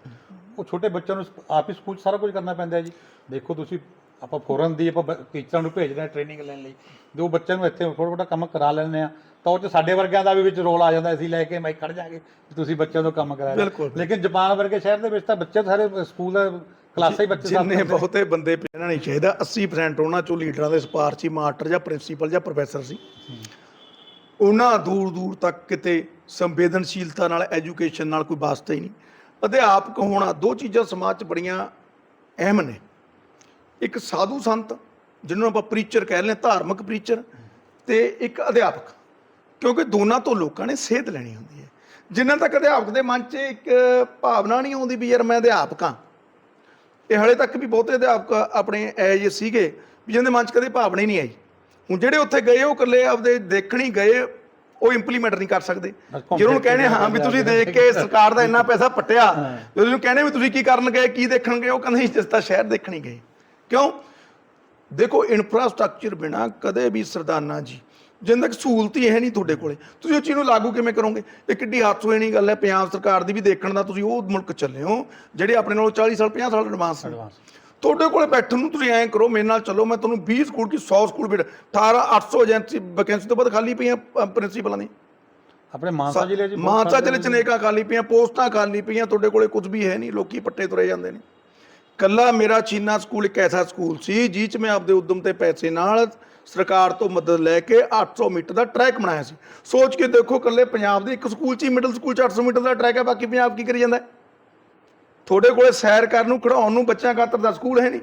ਉਹ ਛੋਟੇ ਬੱਚਿਆਂ ਨੂੰ ਆਪ ਹੀ ਸਕੂਲ ਸਾਰਾ ਕੁਝ ਕਰਨਾ ਪੈਂਦਾ ਹੈ ਜੀ। ਦੇਖੋ ਤੁਸੀਂ ਆਪਾਂ ਫੋਰਨ ਦੀ ਆਪਾਂ ਟੀਚਰਾਂ ਨੂੰ ਭੇਜਦੇ ਆ ਟ੍ਰੇਨਿੰਗ ਲੈਣ ਲਈ। ਜੋ ਬੱਚਿਆਂ ਨੂੰ ਇੱਥੇ ਥੋੜਾ ਥੋੜਾ ਕੰਮ ਕਰਾ ਲੈਂਦੇ ਆ ਤਾਂ ਉਹ ਚ ਸਾਡੇ ਵਰਗਿਆਂ ਦਾ ਵੀ ਵਿੱਚ ਰੋਲ ਆ ਜਾਂਦਾ ਅਸੀਂ ਲੈ ਕੇ ਮੈਂ ਖੜ ਜਾਾਂਗੇ ਤੁਸੀਂ ਬੱਚਿਆਂ ਤੋਂ ਕੰਮ ਕਰਾ। ਲਓ ਲੇਕਿਨ ਜਾਪਾਨ ਵਰਗੇ ਸ਼ਹਿਰ ਦੇ ਵਿੱਚ ਤਾਂ ਬੱਚੇ ਸਾਰੇ ਸਕੂਲ ਦਾ ਕਲਾਸਾਂ ਹੀ ਬੱਚੇ ਸਾਫ਼ ਜਿੰਨੇ ਕਰਦੇ। ਆ। ਬਹੁਤੇ ਬੰਦੇ ਇਹਨਾਂ ਨਹੀਂ ਚਾਹੀਦਾ। 80% ਉਹਨਾਂ ਚੋਂ ਲੀਡਰਾਂ ਦੇ ਸਿਫਾਰਸ਼ੀ ਮਾਸਟਰ ਜਾਂ ਪ੍ਰਿੰਸੀਪਲ ਜਾਂ ਪ੍ਰੋਫੈਸਰ ਸੀ। ਉਹਨਾਂ ਦੂਰ ਦੂਰ ਤੱਕ ਕਿਤੇ ਸੰਵੇਦਨਸ਼ੀਲਤਾ ਨਾਲ ਐਜੂਕੇਸ਼ਨ ਨਾਲ ਕੋਈ ਵਾਸਤਾ ਹੀ ਨਹੀਂ। ਅਧਿਆਪਕ ਹੋਣਾ ਦੋ ਚੀਜ਼ਾਂ ਸਮਾਜ 'ਚ ਬੜੀਆਂ ਅਹਿਮ ਨੇ। ਇੱਕ ਸਾਧੂ ਸੰਤ ਜਿਹਨੂੰ ਆਪਾਂ ਪ੍ਰੀਚਰ ਕਹਿ ਲੈਂਦੇ ਧਾਰਮਿਕ ਪ੍ਰੀਚਰ ਤੇ ਇੱਕ ਅਧਿਆਪਕ। ਕਿਉਂਕਿ ਦੋਨਾਂ ਤੋਂ ਲੋਕਾਂ ਨੇ ਸੇਧ ਲੈਣੀ ਹੁੰਦੀ ਹੈ। ਜਿੰਨਾ ਤੱਕ ਅਧਿਆਪਕ ਦੇ ਮਨ 'ਚ ਇੱਕ ਭਾਵਨਾ ਨਹੀਂ ਆਉਂਦੀ ਵੀ ਯਾਰ ਮੈਂ ਅਧਿਆਪਕ ਹਾਂ। ਇਹ ਹਲੇ ਤੱਕ ਵੀ ਬਹੁਤੇ ਅਧਿਆਪਕ ਆਪਣੇ ਐ ਜੇ ਸੀਗੇ ਵੀ ਜਿਹਦੇ ਮਨ 'ਚ ਕਦੇ ਭਾਵਨਾ ਹੀ ਨਹੀਂ ਆਈ। ਹੁਣ ਜਿਹੜੇ ਉੱਥੇ ਗਏ ਉਹ ਇਕੱਲੇ ਆਪਦੇ ਦੇਖਣ ਹੀ ਗਏ ਉਹ ਇੰਪਲੀਮੈਂਟ ਨਹੀਂ ਕਰ ਸਕਦੇ। ਜਿਹਨੂੰ ਕਹਿੰਦੇ ਹਾਂ ਵੀ ਤੁਸੀਂ ਦੇਖ ਕੇ। ਸਰਕਾਰ ਦਾ ਇੰਨਾ ਪੈਸਾ ਪੱਟਿਆ ਜਦੋਂ ਉਹਨੂੰ ਕਹਿੰਦੇ ਵੀ ਤੁਸੀਂ ਕੀ ਕਰਨ ਗਏ ਕੀ ਦੇਖਣ ਗਏ ਉਹ ਕਹਿੰਦੇ ਇਸ ਤਾਂ ਸ਼ਹਿਰ ਦੇਖਣ ਹੀ ਗਏ। ਕਿਉਂ? ਦੇਖੋ ਇਨਫਰਾਸਟ੍ਰਕਚਰ ਬਿਨਾ ਕਦੇ ਵੀ ਸਰਦਾਨਾ ਜੀ ਜਿੰਨ ਤੱਕ ਸਹੂਲਤ ਹੀ ਹੈ ਨਹੀਂ ਤੁਹਾਡੇ ਕੋਲੇ। ਤੁਸੀਂ ਉਹ ਚੀਜ਼ ਨੂੰ ਲਾਗੂ ਕਿਵੇਂ ਕਰੋਗੇ? ਇਹ ਕਿੱਡੀ ਹਾਸੋਂ ਨਹੀਂ ਗੱਲ ਹੈ ਪੰਜਾਬ ਸਰਕਾਰ ਦੀ ਵੀ ਦੇਖਣ ਦਾ ਤੁਸੀਂ ਉਹ ਮੁਲਕ ਚੱਲੇ ਹੋ ਜਿਹੜੇ ਆਪਣੇ ਨਾਲੋਂ 40 ਸਾਲ 50 ਸਾਲ ਐਡਵਾਂਸ ਨੇ। ਤੁਹਾਡੇ ਕੋਲੇ ਬੈਠਣ ਨੂੰ ਤੁਸੀਂ ਐਂ ਕਰੋ ਮੇਰੇ ਨਾਲ ਚੱਲੋ ਮੈਂ ਤੁਹਾਨੂੰ 20 ਸਕੂਲ ਕੀ 100 ਸਕੂਲ ਵੀ 18 800 ਏਜੰਸੀ ਵੈਕੈਂਸੀ ਤੋਂ ਬਾਅਦ ਖਾਲੀ ਪਈਆਂ ਪ੍ਰਿੰਸੀਪਲਾਂ ਦੀ ਆਪਣੇ ਮਾਨਸਾ ਜ਼ਿਲ੍ਹੇ ਬਹੁਤ ਮਾਨਸਾ ਜ਼ਿਲ੍ਹੇ ਚ ਨੇਕਾਂ ਖਾਲੀ ਪਈਆਂ ਪੋਸਟਾਂ ਖਾਲੀ ਪਈਆਂ ਤੁਹਾਡੇ ਕੋਲੇ ਕੁਝ ਵੀ ਹੈ ਨਹੀਂ ਲੋਕੀ ਪੱਟੇ ਤੁਰੇ ਜਾਂਦੇ ਨੇ। ਕੱਲਾ ਮੇਰਾ ਚੀਨਾ ਸਕੂਲ ਇੱਕ ਐਸਾ ਸਕੂਲ ਸੀ ਜਿਹ ਚ ਮੈਂ ਆਪਦੇ ਉਦਮ ਤੇ ਪੈਸੇ ਨਾਲ ਸਰਕਾਰ ਤੋਂ ਮਦਦ ਲੈ ਕੇ 800 ਮੀਟਰ ਦਾ ਟਰੈਕ ਬਣਾਇਆ ਸੀ। ਸੋਚ ਕੇ ਦੇਖੋ ਕੱਲੇ ਪੰਜਾਬ ਦੇ ਇੱਕ ਸਕੂਲ ਚ ਹੀ ਮਿਡਲ ਸਕੂਲ ਚ 800 ਮੀਟਰ ਦਾ ਟਰੈਕ ਹੈ ਬਾਕੀ ਪੰਜਾਬ ਕੀ ਕਰੀ ਜਾਂਦਾ? ਤੁਹਾਡੇ ਕੋਲੇ ਸੈਰ ਕਰਨ ਨੂੰ ਖੜਾਉਣ ਨੂੰ ਬੱਚਿਆਂ ਖਾਤਰ ਦਾ ਸਕੂਲ ਹੈ ਨਹੀਂ।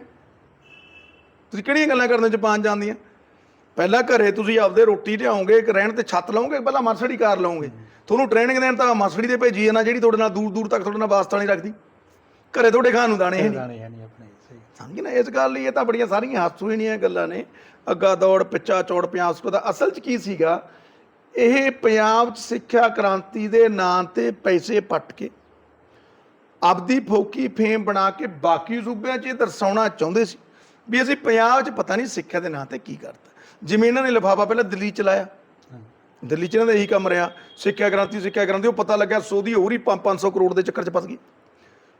ਤੁਸੀਂ ਕਿਹੜੀਆਂ ਗੱਲਾਂ ਕਰਦੇ ਜਾਪਾਨ ਜਾਂਦੀਆਂ ਪਹਿਲਾਂ ਘਰੇ ਤੁਸੀਂ ਆਪਦੇ ਰੋਟੀ ਲਿਆਓਗੇ ਇੱਕ ਰਹਿਣ ਤੇ ਛੱਤ ਲਾਓਗੇ ਪਹਿਲਾਂ ਮਰਸਡੀ ਕਾਰ ਲਾਓਗੇ। ਤੁਹਾਨੂੰ ਟ੍ਰੇਨਿੰਗ ਦੇਣ ਤਾਂ ਮਰਸਡੀ ਦੇ ਭੇਜੀ ਨਾ ਜਿਹੜੀ ਤੁਹਾਡੇ ਨਾਲ ਦੂਰ ਦੂਰ ਤੱਕ ਤੁਹਾਡੇ ਨਾਲ ਵਾਸਤਾ ਨਹੀਂ ਰੱਖਦੀ। ਘਰੇ ਤੁਹਾਡੇ ਖਾਣ ਨੂੰ ਦਾਣੇ ਹੈ ਨਹੀਂ। ਦਾਣੇ ਹੈ ਨਹੀਂ ਆਪਣੇ ਸਹੀ। ਸਮਝ ਨਾ ਇਸ ਗੱਲ ਲਈ ਇਹ ਤਾਂ ਬੜੀਆਂ ਸਾਰੀਆਂ ਹਾਸੂ ਹੀ ਨਹੀਂ ਗੱਲਾਂ ਨੇ। ਅੱਗਾ ਦੌੜ ਪਿੱਛਾ ਚੌੜ ਪੰਜਾਬ ਸਕੂਲ ਦਾ ਅਸਲ 'ਚ ਕੀ ਸੀਗਾ? ਇਹ ਪੰਜਾਬ 'ਚ ਸਿੱਖਿਆ ਕ੍ਰਾਂਤੀ ਦੇ ਨਾਂ ਤੇ ਪੈਸੇ ਪੱਟ ਕੇ ਆਪਦੀ ਫੋਕੀ ਫੇਮ ਬਣਾ ਕੇ ਬਾਕੀ ਸੂਬਿਆਂ 'ਚ ਇਹ ਦਰਸਾਉਣਾ ਚਾਹੁੰਦੇ ਸੀ ਵੀ ਅਸੀਂ ਪੰਜਾਬ 'ਚ ਪਤਾ ਨਹੀਂ ਸਿੱਖਿਆ ਦੇ ਨਾਂ ਤੇ ਕੀ ਕਰਤਾ। ਜਿਵੇਂ ਇਹਨਾਂ ਨੇ ਲਿਫਾਫਾ ਪਹਿਲਾਂ ਦਿੱਲੀ ਚ ਲਾਇਆ। ਦਿੱਲੀ 'ਚ ਇਹਨਾਂ ਦਾ ਇਹੀ ਕੰਮ ਰਿਹਾ। ਸਿੱਖਿਆ ਕ੍ਰਾਂਤੀ ਸਿੱਖਿਆ ਕ੍ਰਾਂਤੀ ਉਹ ਪਤਾ ਲੱਗਿਆ ਸੋਧੀ ਹੋ ਰਹੀ 500 ਕਰੋੜ ਦੇ ਚੱਕਰ 'ਚ ਫਸ ਗਈ।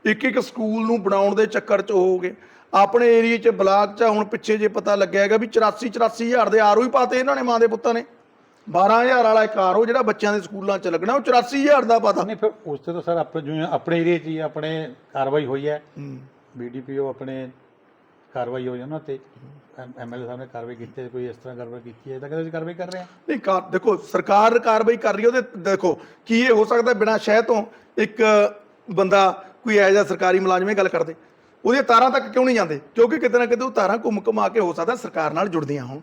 ਇੱਕ ਇੱਕ ਸਕੂਲ ਨੂੰ ਬਣਾਉਣ ਦੇ ਚੱਕਰ 'ਚ ਹੋ ਗਏ। ਆਪਣੇ ਏਰੀਆ 'ਚ ਬਲਾਕ 'ਚ ਹੁਣ ਪਿੱਛੇ ਜੇ ਪਤਾ ਲੱਗਿਆ ਹੈਗਾ ਵੀ 84 84 ਹਜ਼ਾਰ ਦੇ ਆਰਓ ਹੀ ਪਾਤੇ ਇਹਨਾਂ ਨੇ ਮਾਂ ਦੇ ਪੁੱਤਾਂ ਨੇ। 12000 ਵਾਲਾ ਇੱਕ ਆਰਓ ਜਿਹੜਾ ਬੱਚਿਆਂ ਦੇ ਸਕੂਲਾਂ 'ਚ ਲੱਗਣਾ ਉਹ 84 ਹਜ਼ਾਰ ਦਾ ਪਤਾ। ਨਹੀਂ ਫਿਰ ਉਸ ਤੇ ਤਾਂ ਸਰ ਆਪਣੇ ਜਿਵੇਂ ਆਪਣੇ ਏਰੀਆ 'ਚ ਹੀ ਆਪਣੇ ਕਾਰਵਾਈ ਹੋਈ ਹੈ। ਬੀਡੀਪੀਓ ਆਪਣੇ ਕਾਰਵਾਈ ਹੋਈ ਉਹਨਾਂ ਤੇ। ਐਮਐਲਏ ਸਾਹਿਬ ਨੇ ਕਾਰਵਾਈ ਕੀਤੀ ਹੈ, ਕੋਈ ਇਸ ਤਰ੍ਹਾਂ ਕਾਰਵਾਈ ਕੀਤੀ ਹੈ ਤਾਂ ਕਹਿੰਦੇ ਅਸੀਂ ਕਾਰਵਾਈ ਕਰ ਰਹੇ ਹਾਂ? ਨਹੀਂ ਕਾਰ ਦੇਖੋ ਸਰਕਾਰ ਕਾਰਵਾਈ ਕਰ ਰਹੀ ਹੈ ਉਹਦੇ ਦੇਖੋ ਕੀ ਇਹ ਹੋ ਸਕਦਾ ਬਿਨਾਂ ਸ਼ਹਿ ਤੋਂ ਇੱਕ ਬੰਦਾ ਕੋਈ ਐਜਾ ਸਰਕਾਰੀ ਮੁਲਾਜ਼ਮ ਇਹ ਗੱਲ ਕਰਦੇ। ਉਹਦੀਆਂ ਤਾਰਾਂ ਤੱਕ ਕਿਉਂ ਨਹੀਂ ਜਾਂਦੇ? ਕਿਉਂਕਿ ਕਿਤੇ ਨਾ ਕਿਤੇ ਉਹ ਤਾਰਾਂ ਘੁੰਮ ਘੁਮਾ ਕੇ ਹੋ ਸਕਦਾ ਸਰਕਾਰ ਨਾਲ ਜੁੜਦੀਆਂ ਹੋਣ।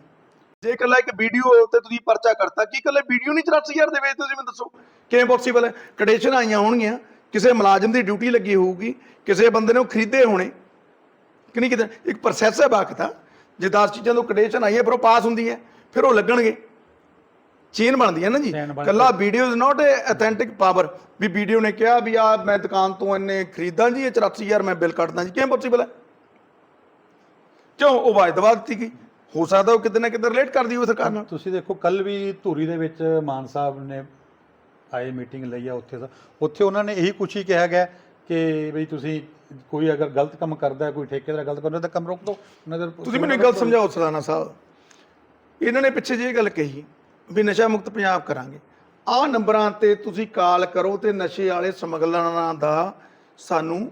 ਜੇ ਇਕੱਲਾ ਇੱਕ ਵੀਡੀਓ ਤੇ ਤੁਸੀਂ ਪਰਚਾ ਕਰਤਾ, ਕੀ ਇਕੱਲੇ ਵੀਡੀਓ ਨਹੀਂ 84000 ਦੇ ਵਿੱਚ ਤੁਸੀਂ ਮੈਨੂੰ ਦੱਸੋ? ਕਿਵੇਂ ਪੋਸੀਬਲ ਹੈ? ਕਟੇਸ਼ਨ ਆਈਆਂ ਹੋਣਗੀਆਂ। ਕਿਸੇ ਮੁਲਾਜ਼ਮ ਦੀ ਡਿਊਟੀ ਲੱਗੀ ਹੋਊਗੀ। ਕਿਸੇ ਬੰਦੇ ਨੇ ਉਹ ਖਰੀਦੇ ਹੋਣੇ। ਕਿ ਨਹੀਂ ਕਿਤੇ? ਇੱਕ ਪ੍ਰੋਸੈਸ ਹੈ ਬਾਕ ਦਾ ਜੇ 10 ਚੀਜ਼ਾਂ ਤੋਂ ਕਟੇਸ਼ਨ ਆਈ ਹੈ, ਫਿਰ ਉਹ ਪਾਸ ਹੁੰਦੀ ਹੈ। ਫਿਰ ਉਹ ਲੱਗਣਗੇ। ਚੇਨ ਬਣਦੀ ਹੈ ਨਾ ਜੀ। Chain ਬਣ ਕੱਲਾ video is not uh authentic power we video ਨੇ ਕਿਹਾ ਵੀ ਆ ਮੈਂ ਦੁਕਾਨ ਤੋਂ ਇੰਨੇ ਖਰੀਦਾਂ ਜੀ ਇਹ 84000 ਮੈਂ ਬਿੱਲ ਕੱਟਦਾ ਜੀ। ਕਿਵੇਂ ਪੋਸੀਬਲ ਹੈ? ਕਿਉਂ? ਉਹ ਵਾਅਦਾ ਦਿੱਤੀ ਗਈ। ਹੋ ਸਕਦਾ ਉਹ ਕਿਤੇ ਨਾ ਕਿਤੇ ਰਿਲੇਟ ਕਰਦੀ ਹੋਵੇ ਸਰਕਾਰ ਨਾਲ। ਤੁਸੀਂ ਦੇਖੋ ਕੱਲ ਵੀ ਧੂਰੀ ਦੇ ਵਿੱਚ ਮਾਨ ਸਾਹਿਬ ਨੇ ਆਏ ਮੀਟਿੰਗ ਲਈ ਆ ਉੱਥੇ ਦਾ। ਉੱਥੇ ਉਹਨਾਂ ਨੇ ਇਹੀ ਕੁਛ ਹੀ ਕਿਹਾ ਗਿਆ ਕਿ ਵੀ ਤੁਸੀਂ ਕੋਈ ਅਗਰ ਗਲਤ ਕੰਮ ਕਰਦਾ ਹੈ, ਕੋਈ ਠੇਕੇਦਾਰ ਗਲਤ ਕਰਦਾ ਤਾਂ ਕੰਮ ਰੋਕ ਦਿਓ। ਦੇ ਤੁਸੀਂ ਮੈਨੂੰ ਇੱਕ ਗੱਲ ਸਮਝਾਓ ਸਲਾਨਾ ਸਾਹਿਬ। ਇਹਨਾਂ ਨੇ ਪਿੱਛੇ ਜੇ ਗੱਲ ਕਹੀ। ਵੀ ਨਸ਼ਾ ਮੁਕਤ ਪੰਜਾਬ ਕਰਾਂਗੇ। ਆਹ ਨੰਬਰਾਂ ਤੇ ਤੁਸੀਂ ਕਾਲ ਕਰੋ ਤੇ ਨਸ਼ੇ ਵਾਲੇ ਸਮਗਲਰਾਂ ਦਾ ਸਾਨੂੰ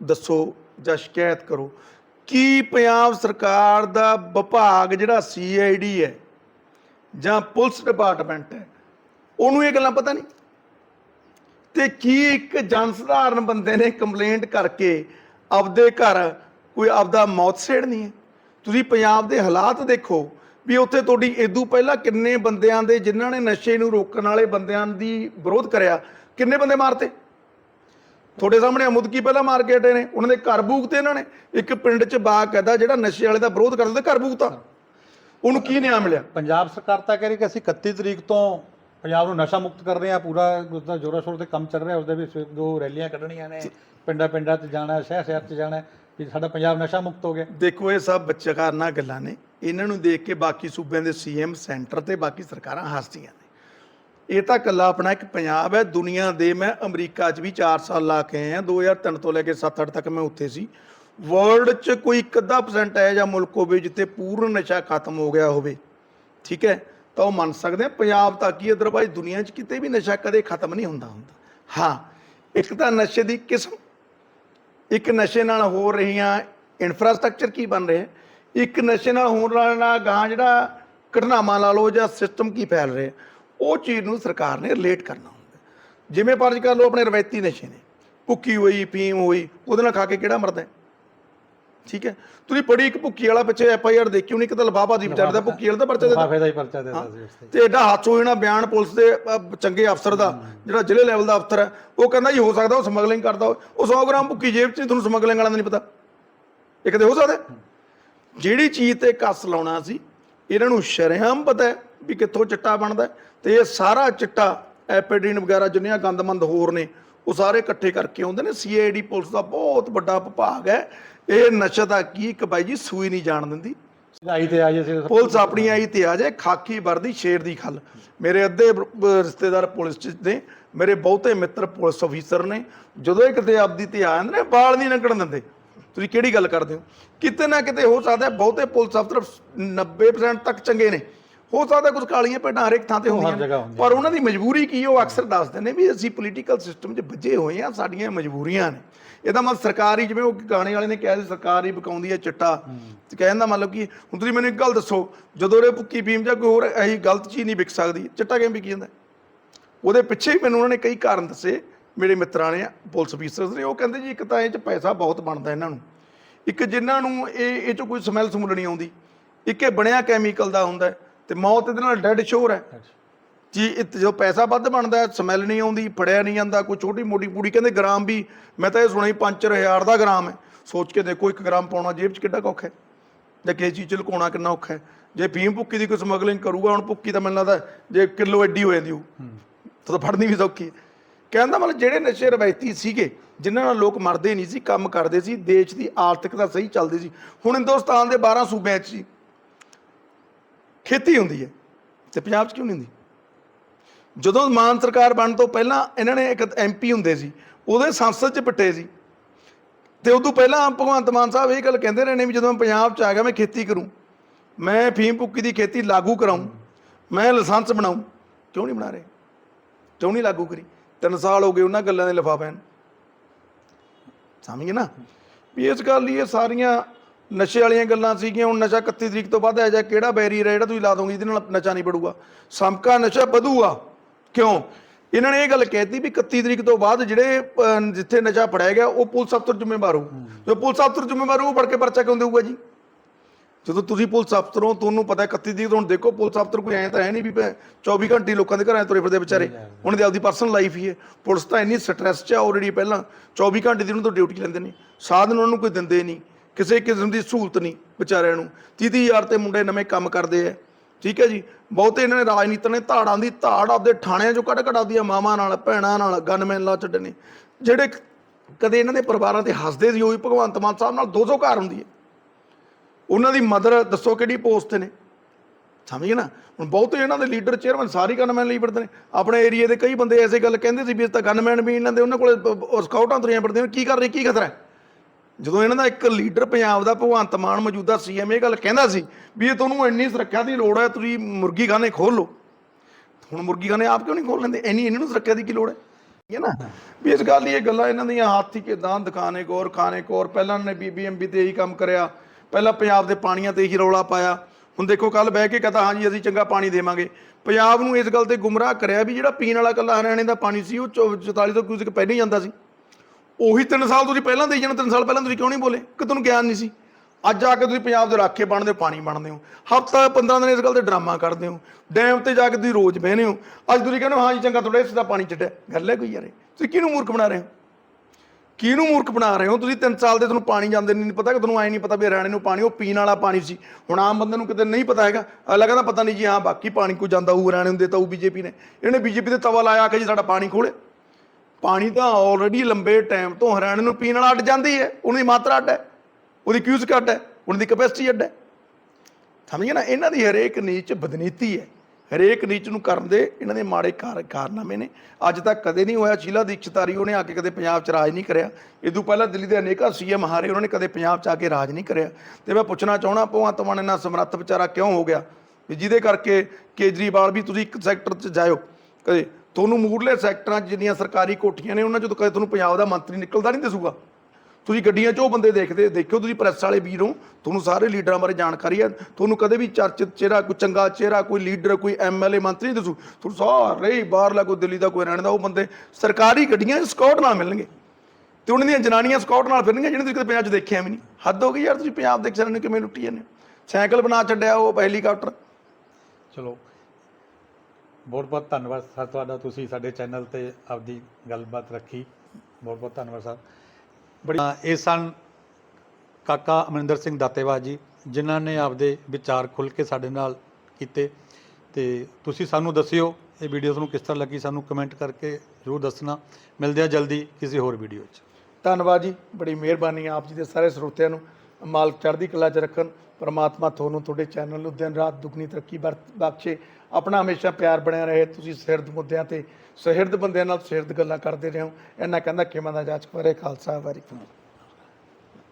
ਦੱਸੋ ਜਾਂ ਸ਼ਿਕਾਇਤ ਕਰੋ। ਕੀ ਪੰਜਾਬ ਸਰਕਾਰ ਦਾ ਵਿਭਾਗ ਜਿਹੜਾ ਸੀਆਈਡੀ ਹੈ ਜਾਂ ਪੁਲਿਸ ਡਿਪਾਰਟਮੈਂਟ ਹੈ, ਉਹਨੂੰ ਇਹ ਗੱਲਾਂ ਪਤਾ ਨਹੀਂ? ਤੇ ਕੀ ਇੱਕ ਜਨ ਸਧਾਰਨ ਬੰਦੇ ਨੇ ਕੰਪਲੇਂਟ ਕਰਕੇ ਆਪਦੇ ਘਰ ਕੋਈ ਆਪਦਾ ਮੌਤ ਛੇੜਨੀ ਹੈ? ਤੁਸੀਂ ਪੰਜਾਬ ਦੇ ਹਾਲਾਤ ਦੇਖੋ ਵੀ ਉੱਥੇ ਤੁਹਾਡੀ ਇਦੋਂ ਪਹਿਲਾਂ ਕਿੰਨੇ ਬੰਦਿਆਂ ਦੇ ਜਿਨ੍ਹਾਂ ਨੇ ਨਸ਼ੇ ਨੂੰ ਰੋਕਣ ਵਾਲੇ ਬੰਦਿਆਂ ਦੀ ਵਿਰੋਧ ਕਰਿਆ ਕਿੰਨੇ ਬੰਦੇ ਮਾਰਤੇ? ਤੁਹਾਡੇ ਸਾਹਮਣੇ ਅਮੁਦ ਕੀ ਪਹਿਲਾਂ ਮਾਰ ਕੇ ਹਟੇ ਨੇ? ਉਹਨਾਂ ਦੇ ਘਰ ਬੂਕਤੇ ਇਹਨਾਂ ਨੇ? ਇੱਕ ਪਿੰਡ 'ਚ ਬਾਗ ਕਹਦਾ ਜਿਹੜਾ ਨਸ਼ੇ ਵਾਲੇ ਦਾ ਵਿਰੋਧ ਕਰਦਾ ਤੇ ਘਰ ਬੂਕਤਾ ਉਹਨੂੰ ਕੀ ਨਿਆਂ ਮਿਲਿਆ? ਪੰਜਾਬ ਸਰਕਾਰ ਤਾਂ ਕਹਿ ਰਹੀ ਕਿ ਅਸੀਂ 31 ਤਰੀਕ ਤੋਂ ਪੰਜਾਬ ਨੂੰ ਨਸ਼ਾ ਮੁਕਤ ਕਰ ਰਹੇ ਹਾਂ ਪੂਰਾ ਉਸਦਾ ਜ਼ੋਰਾਂ ਸ਼ੋਰ ਤੇ ਕੰਮ ਚੱਲ ਰਿਹਾ ਉਸਦੇ ਵਿੱਚ ਦੋ ਰੈਲੀਆਂ ਕੱਢਣੀਆਂ ਨੇ ਪਿੰਡਾਂ ਪਿੰਡਾਂ 'ਚ ਜਾਣਾ ਸ਼ਹਿਰ ਸ਼ਹਿਰ 'ਚ ਜਾਣਾ ਵੀ ਸਾਡਾ ਪੰਜਾਬ ਨਸ਼ਾ ਮੁਕਤ ਹੋ ਗਿਆ। ਦੇਖੋ ਇਹ ਸਭ ਬੱਚਕਾਰਨਾ ਗੱਲਾਂ ਨੇ। ਇਹਨਾਂ ਨੂੰ ਦੇਖ ਕੇ ਬਾਕੀ ਸੂਬਿਆਂ ਦੇ ਸੀਐਮ ਸੈਂਟਰ ਤੇ ਬਾਕੀ ਸਰਕਾਰਾਂ ਹੱਸਦੀਆਂ ਨੇ। ਇਹ ਤਾਂ ਕੱਲਾ ਆਪਣਾ ਇੱਕ ਪੰਜਾਬ ਹੈ, ਦੁਨੀਆ ਦੇ ਮੈਂ ਅਮਰੀਕਾ 'ਚ ਵੀ 4 ਸਾਲ ਲਾ ਕੇ ਆਇਆ 2003 ਤੋਂ ਲੈ ਕੇ 7-8 ਤੱਕ ਮੈਂ ਉੱਥੇ ਸੀ। ਵਰਲਡ 'ਚ ਕੋਈ ਇੱਕ ਅੱਧਾ ਪਰਸੈਂਟ ਹੈ ਜਾਂ ਮੁਲਕ ਹੋਵੇ ਜਿੱਥੇ ਪੂਰਨ ਨਸ਼ਾ ਖਤਮ ਹੋ ਗਿਆ ਹੋਵੇ, ਠੀਕ ਹੈ? ਤਾਂ ਉਹ ਮੰਨ ਸਕਦੇ ਆ, ਪੰਜਾਬ ਤਾਂ ਕੀ ਅਦਰਵਾਈਜ਼ ਦੁਨੀਆ 'ਚ ਕਿਤੇ ਵੀ ਨਸ਼ਾ ਕਦੇ ਖਤਮ ਨਹੀਂ ਹੁੰਦਾ ਹੁੰਦਾ। ਹਾਂ, ਇੱਕ ਤਾਂ ਨਸ਼ੇ ਦੀ ਕਿਸਮ, ਇੱਕ ਨਸ਼ੇ ਨਾਲ ਹੋ ਰਹੀਆਂ ਇਨਫਰਾਸਟ੍ਰਕਚਰ ਕੀ ਬਣ ਰਿਹਾ? ਇੱਕ ਨਸ਼ੇ ਨਾਲ ਹੋਣ ਵਾਲਾ ਗਾਂ ਜਿਹੜਾ ਘਟਨਾਵਾਂ ਲਾ ਲਓ ਜਾਂ ਸਿਸਟਮ ਕੀ ਫੈਲ ਰਿਹਾ ਉਹ ਚੀਜ਼ ਨੂੰ ਸਰਕਾਰ ਨੇ ਰਿਲੇਟ ਕਰਨਾ ਹੁੰਦਾ ਜਿਵੇਂ ਫਰਜ਼ ਕਰ ਲਓ ਆਪਣੇ ਰਵਾਇਤੀ ਨਸ਼ੇ ਨੇ ਭੁੱਕੀ ਹੋਈ ਫੀਮ ਹੋਈ ਉਹਦੇ ਨਾਲ ਖਾ ਕੇ ਕਿਹੜਾ ਮਰਦਾ? ਠੀਕ ਹੈ? ਤੁਸੀਂ ਪੜੀ ਇੱਕ ਭੁੱਕੀ ਵਾਲਾ ਪਿੱਛੇ ਐਫ ਆਈ ਆਰ ਦੇਖੀ ਉਹਨੇ ਕਿਤੇ ਲਫਾਫਾ ਦੀ ਵਿਚਾਰਦਾ ਭੁੱਕੀ ਵਾਲਾ ਦਾ ਪਰਚਾ ਦੇ ਲਿਫਾਫੇ ਦਾ ਹੀ ਪਰਚਾ ਦੇ ਦਿੱਤਾ ਸੀ ਉਸ ਤੇ। ਤੇ ਐਡਾ ਹੱਥ ਹੋ ਜਾਣਾ ਬਿਆਨ ਪੁਲਿਸ ਦੇ ਚੰਗੇ ਅਫਸਰ ਦਾ ਜਿਹੜਾ ਜ਼ਿਲ੍ਹੇ ਲੈਵਲ ਦਾ ਅਫਸਰ ਹੈ ਉਹ ਕਹਿੰਦਾ ਜੀ ਹੋ ਸਕਦਾ ਉਹ ਸਮਗਲਿੰਗ ਕਰਦਾ ਹੋਵੇ। ਉਹ 100 ਗ੍ਰਾਮ ਭੁੱਕੀ ਜੇਬ 'ਚ ਤੁਹਾਨੂੰ ਸਮਗਲਿੰਗ ਵਾਲਾ ਦਾ ਨਹੀਂ ਪਤਾ। ਇਹ ਕਦੇ ਹੋ ਸਕਦਾ? ਜਿਹੜੀ ਚੀਜ਼ ਤੇ ਕੱਸ ਲਾਉਣਾ ਸੀ ਇਹਨਾਂ ਨੂੰ ਸ਼ਰੇਆਮ ਪਤਾ ਹੈ ਵੀ ਕਿੱਥੋਂ ਚਿੱਟਾ ਬਣਦਾ ਤੇ ਇਹ ਸਾਰਾ ਚਿੱਟਾ ਐਪੀਡਿਨ ਵਗੈਰਾ ਜਿੰਨੀਆਂ ਗੰਦਮੰਦ ਹੋਰ ਨੇ ਉਹ ਸਾਰੇ ਇਕੱਠੇ ਕਰਕੇ ਆਉਂਦੇ ਨੇ। ਸੀਆਈਡੀ ਪੁਲਿਸ ਦਾ ਬਹੁਤ ਵੱਡਾ ਵਿਭਾਗ ਹੈ। ਇਹ ਨਸ਼ਾ ਦਾ ਕੀ ਇੱਕ ਬਾਈ ਜੀ ਸੂਈ ਨਹੀਂ ਜਾਣ ਦਿੰਦੀ। ਆਈ ਤੇ ਆ ਜੇ ਪੁਲਿਸ ਆਪਣੀ ਆਈ ਤੇ ਆ ਜਾਏ ਖਾਕੀ ਵਰਦੀ ਸ਼ੇਰ ਦੀ ਖੱਲ। ਮੇਰੇ ਅੱਧੇ ਰਿਸ਼ਤੇਦਾਰ ਪੁਲਿਸ ਚ ਨੇ ਮੇਰੇ ਬਹੁਤੇ ਮਿੱਤਰ ਪੁਲਿਸ ਅਫੀਸਰ ਨੇ। ਜਦੋਂ ਇਹ ਕਿਤੇ ਆਪਦੀ ਤੇ ਆ ਜਾਂਦੇ ਨੇ ਬਾਲ ਨਹੀਂ ਲੰਘਣ ਦਿੰਦੇ। ਤੁਸੀਂ ਕਿਹੜੀ ਗੱਲ ਕਰਦੇ ਹੋ? ਕਿਤੇ ਨਾ ਕਿਤੇ ਹੋ ਸਕਦਾ ਹੈ ਬਹੁਤੇ ਪੁਲਿਸ ਅਫਸਰ 90% ਤੱਕ ਚੰਗੇ ਨੇ। ਹੋ ਸਕਦਾ ਕੁਝ ਕਾਲੀਆਂ ਭੇਡਾਂ ਹਰੇਕ ਥਾਂ ਤੇ ਹੁੰਦੀਆਂ ਪਰ ਉਹਨਾਂ ਦੀ ਮਜਬੂਰੀ ਕੀ ਉਹ ਅਕਸਰ ਦੱਸਦੇ ਨੇ ਵੀ ਅਸੀਂ ਪੋਲੀਟੀਕਲ ਸਿਸਟਮ 'ਚ ਵੱਜੇ ਹੋਏ ਆ ਸਾਡੀਆਂ ਮਜਬੂਰੀਆਂ ਨੇ। ਇਹਦਾ ਮਤਲਬ ਸਰਕਾਰੀ ਜਿਵੇਂ ਉਹ ਗਾਣੇ ਵਾਲੇ ਨੇ ਕਿਹਾ ਸੀ ਸਰਕਾਰ ਹੀ ਬਕਾਉਂਦੀ ਹੈ ਚਿੱਟਾ। ਤੇ ਕਹਿਣ ਦਾ ਮਤਲਬ ਕੀ ਹੁਣ ਤੁਸੀਂ ਮੈਨੂੰ ਇੱਕ ਗੱਲ ਦੱਸੋ ਜਦੋਂ ਇਹ ਭੁੱਕੀ ਫੀਮ ਜਾਂ ਕੋਈ ਹੋਰ ਇਹੀ ਗਲਤ ਚੀਜ਼ ਨਹੀਂ ਵਿਕ ਸਕਦੀ ਚਿੱਟਾ ਕਿਵੇਂ ਵਿਕੀ ਜਾਂਦਾ? ਉਹਦੇ ਪਿੱਛੇ ਹੀ ਮੈਨੂੰ ਉਹਨਾਂ ਨੇ ਕਈ ਕਾਰਨ ਦੱਸੇ। ਮੇਰੇ ਮਿੱਤਰਾਂ ਨੇ ਪੁਲਿਸ ਅਫੀਸਰਸ ਨੇ ਉਹ ਕਹਿੰਦੇ ਜੀ ਇੱਕ ਤਾਂ ਇਹ ਚ ਪੈਸਾ ਬਹੁਤ ਬਣਦਾ ਇਹਨਾਂ ਨੂੰ। ਇੱਕ ਜਿਨ੍ਹਾਂ ਨੂੰ ਇਹ ਇਹ ਚ ਕੋਈ ਸਮੈਲ ਸਮੁੱਲ ਨਹੀਂ ਆਉਂਦੀ। ਇੱਕ ਇਹ ਬਣਿਆ ਕੈਮੀਕਲ ਦਾ ਹੁੰਦਾ ਤੇ ਮੌਤ ਇਹਦੇ ਨਾਲ ਡੈਡ ਸ਼ੋਰ ਹੈ। ਜੀ ਜੋ ਪੈਸਾ ਵੱਧ ਬਣਦਾ ਸਮੈਲ ਨਹੀਂ ਆਉਂਦੀ ਫੜਿਆ ਨਹੀਂ ਜਾਂਦਾ ਕੋਈ ਛੋਟੀ ਮੋਟੀ ਪੂੜੀ। ਕਹਿੰਦੇ ਗ੍ਰਾਮ ਵੀ ਮੈਂ ਤਾਂ ਇਹ ਸੁਣਿਆ 5000 ਦਾ ਗ੍ਰਾਮ ਹੈ। ਸੋਚ ਕੇ ਦੇਖੋ 1 ਗ੍ਰਾਮ ਪਾਉਣਾ ਜੇਬ 'ਚ ਕਿੱਡਾ ਕੁ ਔਖਾ ਹੈ। ਜਾਂ ਕਿਸੇ ਚੀਜ਼ 'ਚ ਲੁਕਾਉਣਾ ਕਿੰਨਾ ਔਖਾ ਹੈ। ਜੇ ਫੀਮ ਭੁੱਕੀ ਦੀ ਕੋਈ ਸਮਗਲਿੰਗ ਕਰੂਗਾ ਹੁਣ ਭੁੱਕੀ ਤਾਂ ਮੈਨੂੰ ਲੱਗਦਾ ਜੇ ਕਿਲੋ ਐਡੀ ਹੋ ਜਾਂਦੀ ਉਹ ਤਾਂ ਫੜਨੀ ਵੀ ਸੌਖੀ ਹੈ। ਕਹਿੰਦਾ ਮਤਲਬ ਜਿਹੜੇ ਨਸ਼ੇ ਰਵਾਇਤੀ ਸੀਗੇ, ਜਿਨ੍ਹਾਂ ਨਾਲ ਲੋਕ ਮਰਦੇ ਨਹੀਂ ਸੀ, ਕੰਮ ਕਰਦੇ ਸੀ, ਦੇਸ਼ ਦੀ ਆਰਥਿਕਤਾ ਸਹੀ ਚੱਲਦੀ ਸੀ, ਹੁਣ ਹਿੰਦੁਸਤਾਨ ਦੇ 12 ਸੂਬਿਆਂ 'ਚ ਹੀ ਖੇਤੀ ਹੁੰਦੀ ਹੈ ਤੇ ਪੰਜਾਬ 'ਚ ਕਿਉਂ ਨਹੀਂ ਹੁੰਦੀ? ਜਦੋਂ ਮਾਨ ਸਰਕਾਰ ਬਣ ਤੋਂ ਪਹਿਲਾਂ ਇਹਨਾਂ ਨੇ ਇੱਕ ਐਮਪੀ ਹੁੰਦੇ ਸੀ, ਉਹਦੇ ਸੰਸਦ 'ਚ ਪਿੱਟੇ ਸੀ, ਤੇ ਉਦੋਂ ਪਹਿਲਾਂ ਭਗਵੰਤ ਮਾਨ ਸਾਹਿਬ ਇਹ ਗੱਲ ਕਹਿੰਦੇ ਰਹੇ ਨੇ ਵੀ ਜਦੋਂ ਮੈਂ ਪੰਜਾਬ 'ਚ ਆ ਗਿਆ, ਮੈਂ ਖੇਤੀ ਕਰੂੰ, ਮੈਂ ਫੀਮ ਪੁੱਕੀ ਦੀ ਖੇਤੀ ਲਾਗੂ ਕਰਾਊਂ ਮੈਂ ਲਾਇਸੈਂਸ ਬਣਾਉਂ, ਕਿਉਂ ਨਹੀਂ ਬਣਾ ਰਹੇ? ਕਿਉਂ ਨਹੀਂ ਲਾਗੂ ਕਰੀ? ਤਿੰਨ ਸਾਲ ਹੋ ਗਏ ਉਹਨਾਂ ਗੱਲਾਂ ਦੇ ਲਿਫਾਫਿਆਂ ਨੂੰ। ਸਮਝ ਗਏ ਨਾ? ਵੀ ਇਸ ਗੱਲ ਲਈ ਇਹ ਸਾਰੀਆਂ ਨਸ਼ੇ ਵਾਲੀਆਂ ਗੱਲਾਂ ਸੀਗੀਆਂ ਹੁਣ ਨਸ਼ਾ 31 ਤਰੀਕ ਤੋਂ ਬਾਅਦ ਆ ਜਾ ਕਿਹੜਾ ਬੈਰੀਅਰ ਹੈ ਜਿਹੜਾ ਤੁਸੀਂ ਲਾ ਦੋਗੇ ਜਿਹਦੇ ਨਾਲ ਨਸ਼ਾ ਨਹੀਂ ਵਧੂਗਾ ਸਮਕਾ ਨਸ਼ਾ ਵਧੂਗਾ। ਕਿਉਂ? ਇਹਨਾਂ ਨੇ ਇਹ ਗੱਲ ਕਹਿਤੀ ਵੀ 31 ਤਰੀਕ ਤੋਂ ਬਾਅਦ ਜਿਹੜੇ ਜਿੱਥੇ ਨਸ਼ਾ ਫੜਿਆ ਗਿਆ ਉਹ ਪੁਲਿਸ ਅਫਸਰ ਜ਼ਿੰਮੇਵਾਰ ਹੋਊ। ਜੋ ਪੁਲਿਸ ਅਫਸਰ ਜ਼ਿੰਮੇਵਾਰ ਹੋਊ ਫੜ ਕੇ ਪਰਚਾ ਕਿਉਂ ਦੇਊਗਾ ਜੀ? ਜਦੋਂ ਤੁਸੀਂ ਪੁਲਿਸ ਅਫਸਰ ਹੋ ਤੁਹਾਨੂੰ ਪਤਾ ਹੈ 31 ਤਰੀਕ ਤੋਂ ਹੁਣ ਦੇਖੋ ਪੁਲਿਸ ਅਫਸਰ ਕੋਈ ਐਂ ਤਾਂ ਹੈ ਨਹੀਂ ਵੀ ਭੈ- 24 ਘੰਟੇ ਲੋਕਾਂ ਦੇ ਘਰਾਂ 'ਚ ਤੁਰੇ ਫਿਰਦੇ ਵਿਚਾਰੇ। ਉਹਨਾਂ ਦੀ ਆਪਦੀ ਪਰਸਨਲ ਲਾਈਫ ਹੀ ਹੈ। ਪੁਲਿਸ ਤਾਂ ਇੰਨੀ ਸਟ੍ਰੈਸ 'ਚ ਆ ਆਲਰੇਡੀ ਪਹਿਲਾਂ 24 ਘੰਟੇ ਦੀ ਉਹਨਾਂ ਤੋਂ ਡਿਊਟੀ ਲੈਂਦੇ ਨੇ। ਸਾਧਨ ਉਹਨਾਂ ਨੂੰ ਕੋਈ ਦਿੰਦੇ ਨਹੀਂ। ਕਿਸੇ ਕਿਸਮ ਦੀ ਸਹੂਲਤ ਨਹੀਂ ਵਿਚਾਰਿਆਂ ਨੂੰ। 30 ਹਜ਼ਾਰ ਤੇ ਮੁੰਡੇ ਨਵੇਂ ਕੰਮ ਕਰਦੇ ਆ। ਠੀਕ ਹੈ ਜੀ? ਬਹੁਤੇ ਇਹਨਾਂ ਨੇ ਰਾਜਨੀਤੀ ਨੇ ਧਾੜਾਂ ਦੀ ਧਾੜ ਆਪਦੇ ਥਾਣਿਆਂ 'ਚੋਂ ਕੱਢ ਕੱਢ ਆਪਦੀਆਂ ਮਾਵਾਂ ਨਾਲ ਭੈਣਾਂ ਨਾਲ ਗਨਮੈਨ ਲਾ ਛੱਡੇ ਨੇ। ਜਿਹੜੇ ਕਦੇ ਇਹਨਾਂ ਦੇ ਪਰਿਵਾਰਾਂ ਤੇ ਹੱਸਦੇ ਸੀ ਉਹੀ ਭਗਵੰਤ ਮਾਨ ਸਾਹਿਬ ਨਾਲ 200 ਘਰ ਹੁੰਦੀ ਹੈ। ਉਹਨਾਂ ਦੀ ਮਦਰ ਦੱਸੋ ਕਿਹੜੀ ਪੋਸਟ ਤੇ ਨੇ? ਸਮਝ ਗਏ ਨਾ? ਹੁਣ ਬਹੁਤੇ ਇਹਨਾਂ ਦੇ ਲੀਡਰ ਚੇਅਰਮੈਨ ਸਾਰੀ ਗਨਮੈਨ ਲਈ ਫਿਰਦੇ ਨੇ। ਆਪਣੇ ਏਰੀਆ ਦੇ ਕਈ ਬੰਦੇ ਐਸੇ ਗੱਲ ਕਹਿੰਦੇ ਸੀ ਵੀ ਇਹ ਤਾਂ ਗਨਮੈਨ ਵੀ ਇਹਨਾਂ ਦੇ, ਉਹਨਾਂ ਕੋਲੇ ਸਕਾਊਟਾਂ ਤੁਰੀਆਂ ਫਿਰਦੇ ਨੇ। ਕੀ ਕਰ ਰਹੇ, ਕੀ ਖਤਰਾ? ਹੈ ਜਦੋਂ ਇਹਨਾਂ ਦਾ ਇੱਕ ਲੀਡਰ ਪੰਜਾਬ ਦਾ ਭਗਵੰਤ ਮਾਨ ਮੌਜੂਦਾ ਸੀਐਮ ਇਹ ਗੱਲ ਕਹਿੰਦਾ ਸੀ ਵੀ ਇਹ ਤੁਹਾਨੂੰ ਇੰਨੀ ਸੁਰੱਖਿਆ ਦੀ ਲੋੜ ਹੈ, ਤੁਸੀਂ ਮੁਰਗੀ ਖਾਨੇ ਖੋਲ ਲਓ। ਹੁਣ ਮੁਰਗੀ ਖਾਨੇ ਆਪ ਕਿਉਂ ਨਹੀਂ ਖੋਲ ਲੈਂਦੇ? ਇੰਨੀ ਇਹਨਾਂ ਨੂੰ ਸੁਰੱਖਿਆ ਦੀ ਕੀ ਲੋੜ ਹੈ? ਠੀਕ ਹੈ ਨਾ? ਵੀ ਇਸ ਗੱਲ ਲਈ ਇਹ ਗੱਲਾਂ ਇਹਨਾਂ ਦੀਆਂ ਹਾਥੀ ਕੇ ਦਾਨ ਦਿਖਾਣੇ ਕੋਰ, ਖਾਣੇ ਕੋਰ, ਪਹਿਲਾਂ ਇਹਨਾਂ ਨੇ ਬੀਬੀਐਮਬੀ ਤੇ ਇਹੀ ਕੰਮ ਕਰਿਆ। ਪਹਿਲਾਂ ਪੰਜਾਬ ਦੇ ਪਾਣੀਆਂ ਤੇ ਹੀ ਰੌਲਾ ਪਾਇਆ। ਹੁਣ ਦੇਖੋ ਕੱਲ ਬਹਿ ਕੇ ਕਹਤਾ, ਹਾਂਜੀ, ਅਸੀਂ ਚੰਗਾ ਪਾਣੀ ਦੇਵਾਂਗੇ। ਪੰਜਾਬ ਨੂੰ ਇਸ ਗੱਲ ਤੇ ਗੁੰਮਰਾਹ ਕਰਿਆ ਵੀ ਜਿਹੜਾ ਪੀਣ ਵਾਲਾ ਕੱਲਾ ਹਰਿਆਣੇ ਦਾ ਪਾਣੀ ਸੀ, ਉਹ 44 ਤੋਂ ਕਿਊਸਿਕ ਪਹਿਲਾਂ ਹੀ ਜਾਂਦਾ ਸੀ। ਉਹੀ 3 ਸਾਲ ਤੁਸੀਂ ਪਹਿਲਾਂ ਦੇਈ ਜਾਣਾ 3 ਸਾਲ ਪਹਿਲਾਂ ਤੁਸੀਂ ਕਿਉਂ ਨਹੀਂ ਬੋਲੇ? ਕਿ ਤੁਹਾਨੂੰ ਗਿਆਨ ਨਹੀਂ ਸੀ? ਅੱਜ ਆ ਕੇ ਤੁਸੀਂ ਪੰਜਾਬ ਦੇ ਰਾਖੇ ਬਣਦੇ ਹੋ, ਪਾਣੀ ਬਣਦੇ ਹੋ। ਹਫਤਾ 15 ਦਿਨ ਇਸ ਗੱਲ ਤੇ ਡਰਾਮਾ ਕਰਦੇ ਹੋ। ਡੈਮ ਤੇ ਜਾ ਕੇ ਤੁਸੀਂ ਰੋਜ਼ ਬਹਿਨੇ ਹੋ। ਅੱਜ ਤੁਸੀਂ ਕਹਿੰਦੇ ਹੋ ਹਾਂਜੀ ਚੰਗਾ, ਤੁਹਾਡੇ ਇਸ ਦਾ ਪਾਣੀ ਚਟਿਆ ਗੱਲ ਹੈ ਕੋਈ ਯਾਰ ਤੁਸੀਂ ਕਿਹਨੂੰ ਮੂਰਖ ਬਣਾ ਰਹੇ ਹੋ? ਕਿਹਨੂੰ ਮੂਰਖ ਬਣਾ ਰਹੇ ਹੋ? ਤੁਸੀਂ 3 ਸਾਲ ਦੇ ਤੁਹਾਨੂੰ ਪਾਣੀ ਜਾਂਦੇ ਨਹੀਂ ਪਤਾ ਕਿ ਤੁਹਾਨੂੰ ਐ ਨਹੀਂ ਪਤਾ ਵੀ ਹਰਿਆਣੇ ਨੂੰ ਪਾਣੀ, ਉਹ ਪੀਣ ਵਾਲਾ ਪਾਣੀ ਸੀ। ਹੁਣ ਆਮ ਬੰਦੇ ਨੂੰ ਕਿਤੇ ਨਹੀਂ ਪਤਾ ਹੈਗਾ। ਅਗਲਾ ਕਹਿੰਦਾ ਪਤਾ ਨਹੀਂ ਜੀ, ਹਾਂ, ਬਾਕੀ ਪਾਣੀ ਕੋ ਜਾਂਦਾ ਉਹ ਹਰਿਆਣੇ ਨੂੰ ਦੇਤਾ ਉਹ ਬੀਜੇਪੀ ਨੇ। ਇਹਨੇ ਬੀਜੇਪੀ ਤੇ ਤਵਾ ਲਾਇਆ ਕਿ ਜੀ ਸਾਡਾ ਪਾਣੀ ਖੋਲੇ ਪਾਣੀ ਤਾਂ ਆਲਰੇਡੀ ਲੰਬੇ ਟਾਈਮ ਤੋਂ ਹਰਿਆਣੇ ਨੂੰ ਪੀਣ ਵਾਲਾ ਅੱਡ ਜਾਂਦੀ ਹੈ। ਉਹਦੀ ਮਾਤਰਾ ਅੱਡ ਹੈ। ਉਹਦੀ ਕਿਊਸ ਘੱਟ ਹੈ। ਉਹਨਾਂ ਦੀ ਕਪੈਸਿਟੀ ਅੱਡ ਹੈ। ਸਮਝਿਆ ਨਾ? ਇਹਨਾਂ ਦੀ ਹਰੇਕ ਨੀਚ ਬਦਨੀਤੀ ਹੈ। ਹਰੇਕ ਨੀਚ ਨੂੰ ਕਰਨ ਦੇ ਇਹਨਾਂ ਦੇ ਮਾੜੇ ਕਾਰ, ਕਾਰਨਾਮੇ ਨੇ। ਅੱਜ ਤੱਕ ਕਦੇ ਨਹੀਂ ਹੋਇਆ ਸ਼ੀਲਾ ਦੀਕਸ਼ਤਾਰੀ ਉਹਨੇ ਆ ਕੇ ਕਦੇ ਪੰਜਾਬ 'ਚ ਰਾਜ ਨਹੀਂ ਕਰਿਆ। ਇਦੋਂ ਪਹਿਲਾਂ ਦਿੱਲੀ ਦੇ ਅਨੇਕਾਂ ਸੀਐਮ ਹਾਰੇ ਉਹਨਾਂ ਨੇ ਕਦੇ ਪੰਜਾਬ 'ਚ ਆ ਕੇ ਰਾਜ ਨਹੀਂ ਕਰਿਆ। ਤੇ ਮੈਂ ਪੁੱਛਣਾ ਚਾਹਣਾ ਭਗਵੰਤ ਮਾਨ ਇੰਨਾ ਸਮਰੱਥ ਵਿਚਾਰਾ ਕਿਉਂ ਹੋ ਗਿਆ? ਵੀ ਜਿਹਦੇ ਕਰਕੇ ਕੇਜਰੀਵਾਲ ਵੀ ਤੁਸੀਂ ਇੱਕ ਸੈਕਟਰ 'ਚ ਜਾਇਓ। ਕਦੇ ਤੁਹਾਨੂੰ ਮੂਰਲੇ ਸੈਕਟਰਾਂ 'ਚ ਜਿੰਨੀਆਂ ਸਰਕਾਰੀ ਕੋਠੀਆਂ ਨੇ, ਉਹਨਾਂ 'ਚੋਂ ਕਦੇ ਤੁਹਾਨੂੰ ਪੰਜਾਬ ਦਾ ਮੰਤਰੀ ਨਿਕਲਦਾ ਨਹੀਂ ਦਿਸੂਗਾ। ਤੁਸੀਂ ਗੱਡੀਆਂ 'ਚ ਉਹ ਬੰਦੇ ਦੇਖਦੇ, ਦੇਖਿਓ ਤੁਸੀਂ ਪ੍ਰੈਸ ਵਾਲੇ ਵੀਰ ਹੋ, ਤੁਹਾਨੂੰ ਸਾਰੇ ਲੀਡਰਾਂ ਬਾਰੇ ਜਾਣਕਾਰੀ ਹੈ, ਤੁਹਾਨੂੰ ਕਦੇ ਵੀ ਚਰਚਿਤ ਚਿਹਰਾ, ਕੋਈ ਚੰਗਾ ਚਿਹਰਾ, ਕੋਈ ਲੀਡਰ, ਕੋਈ ਐਮਐਲਏ ਮੰਤਰੀ ਨਹੀਂ ਦਿਸੂ, ਤੁਹਾਨੂੰ ਸਾਰੇ ਹੀ ਬਾਹਰਲਾ ਕੋਈ ਦਿੱਲੀ ਦਾ ਕੋਈ ਰਹਿਣ ਦਾ ਉਹ ਬੰਦੇ, ਸਰਕਾਰੀ ਗੱਡੀਆਂ 'ਚ ਸਕਾਊਟ ਨਾਲ ਮਿਲਣਗੇ। ਤੇ ਉਹਨਾਂ ਦੀਆਂ ਜਨਾਨੀਆਂ ਸਕਾਊਟ ਨਾਲ ਫਿਰਨਗੀਆਂ ਜਿਹਨਾਂ ਤੁਸੀਂ ਕਦੇ ਪੰਜਾਬ 'ਚ ਦੇਖਿਆ ਵੀ ਨਹੀਂ। ਹੱਦ ਹੋ ਗਈ ਯਾਰ ਤੁਸੀਂ ਪੰਜਾਬ ਦੇ ਕਿਸੇ ਨੂੰ ਕਿਵੇਂ ਲੁੱਟੀ ਜਾਂਦੇ ਸਾਈਕਲ ਬਣਾ ਛੱਡਿਆ ਉਹ ਹੈਲੀਕਾਪਟਰ। ਚਲੋ, ਬਹੁਤ ਬਹੁਤ ਧੰਨਵਾਦ ਸਰ, ਤੁਹਾਡਾ ਤੁਸੀਂ ਸਾਡੇ ਚੈਨਲ ਤੇ ਆਪਦੀ ਗੱਲਬਾਤ ਰੱਖੀ। ਬਹੁਤ ਬਹੁਤ ਧੰਨਵਾਦ ਸਰ। ਬੜੀ ਇਹ ਸਨ ਕਾਕਾ ਅਮਰਿੰਦਰ ਸਿੰਘ ਦਾਤੇਵਾਲ ਜੀ ਜਿਨ੍ਹਾਂ ਨੇ ਆਪਦੇ ਵਿਚਾਰ ਖੁੱਲ ਕੇ ਸਾਡੇ ਨਾਲ ਕੀਤੇ। ਤੇ ਤੁਸੀਂ ਸਾਨੂੰ ਦੱਸਿਓ ਇਹ ਵੀਡੀਓ ਤੁਹਾਨੂੰ ਕਿਸ ਤਰ੍ਹਾਂ ਲੱਗੀ ਸਾਨੂੰ ਕਮੈਂਟ ਕਰਕੇ ਜ਼ਰੂਰ ਦੱਸਣਾ। ਮਿਲਦੇ ਆ ਜਲਦੀ ਕਿਸੇ ਹੋਰ ਵੀਡੀਓ 'ਚ। ਧੰਨਵਾਦ ਜੀ ਬੜੀ ਮਿਹਰਬਾਨੀ ਆਪ ਜੀ ਦੇ ਸਾਰੇ ਸਰੋਤਿਆਂ ਨੂੰ। ਮਾਲਕ ਚੜ੍ਹਦੀ ਕਲਾ 'ਚ ਰੱਖਣ। ਪਰਮਾਤਮਾ ਤੁਹਾਨੂੰ ਤੁਹਾਡੇ ਚੈਨਲ ਨੂੰ ਦਿਨ ਰਾਤ ਦੁੱਗਣੀ ਤਰੱਕੀ ਬਰ- ਬਖਸ਼ੇ। ਆਪਣਾ ਹਮੇਸ਼ਾ ਪਿਆਰ ਬਣਿਆ ਰਹੇ। ਤੁਸੀਂ ਸਿਰਦ ਮੁੱਦਿਆਂ ਤੇ ਸਹਿਰਦ ਬੰਦਿਆਂ ਨਾਲ ਸਿਰਦ ਗੱਲਾਂ ਕਰਦੇ ਰਹੋ। ਇਹਨਾਂ ਕਹਿੰਦਾ, ਕਿਵੇਂ ਦਾ ਜਾਚ ਕਰੇ ਖਾਲਸਾ? ਵਾਹਿਗੁਰੂ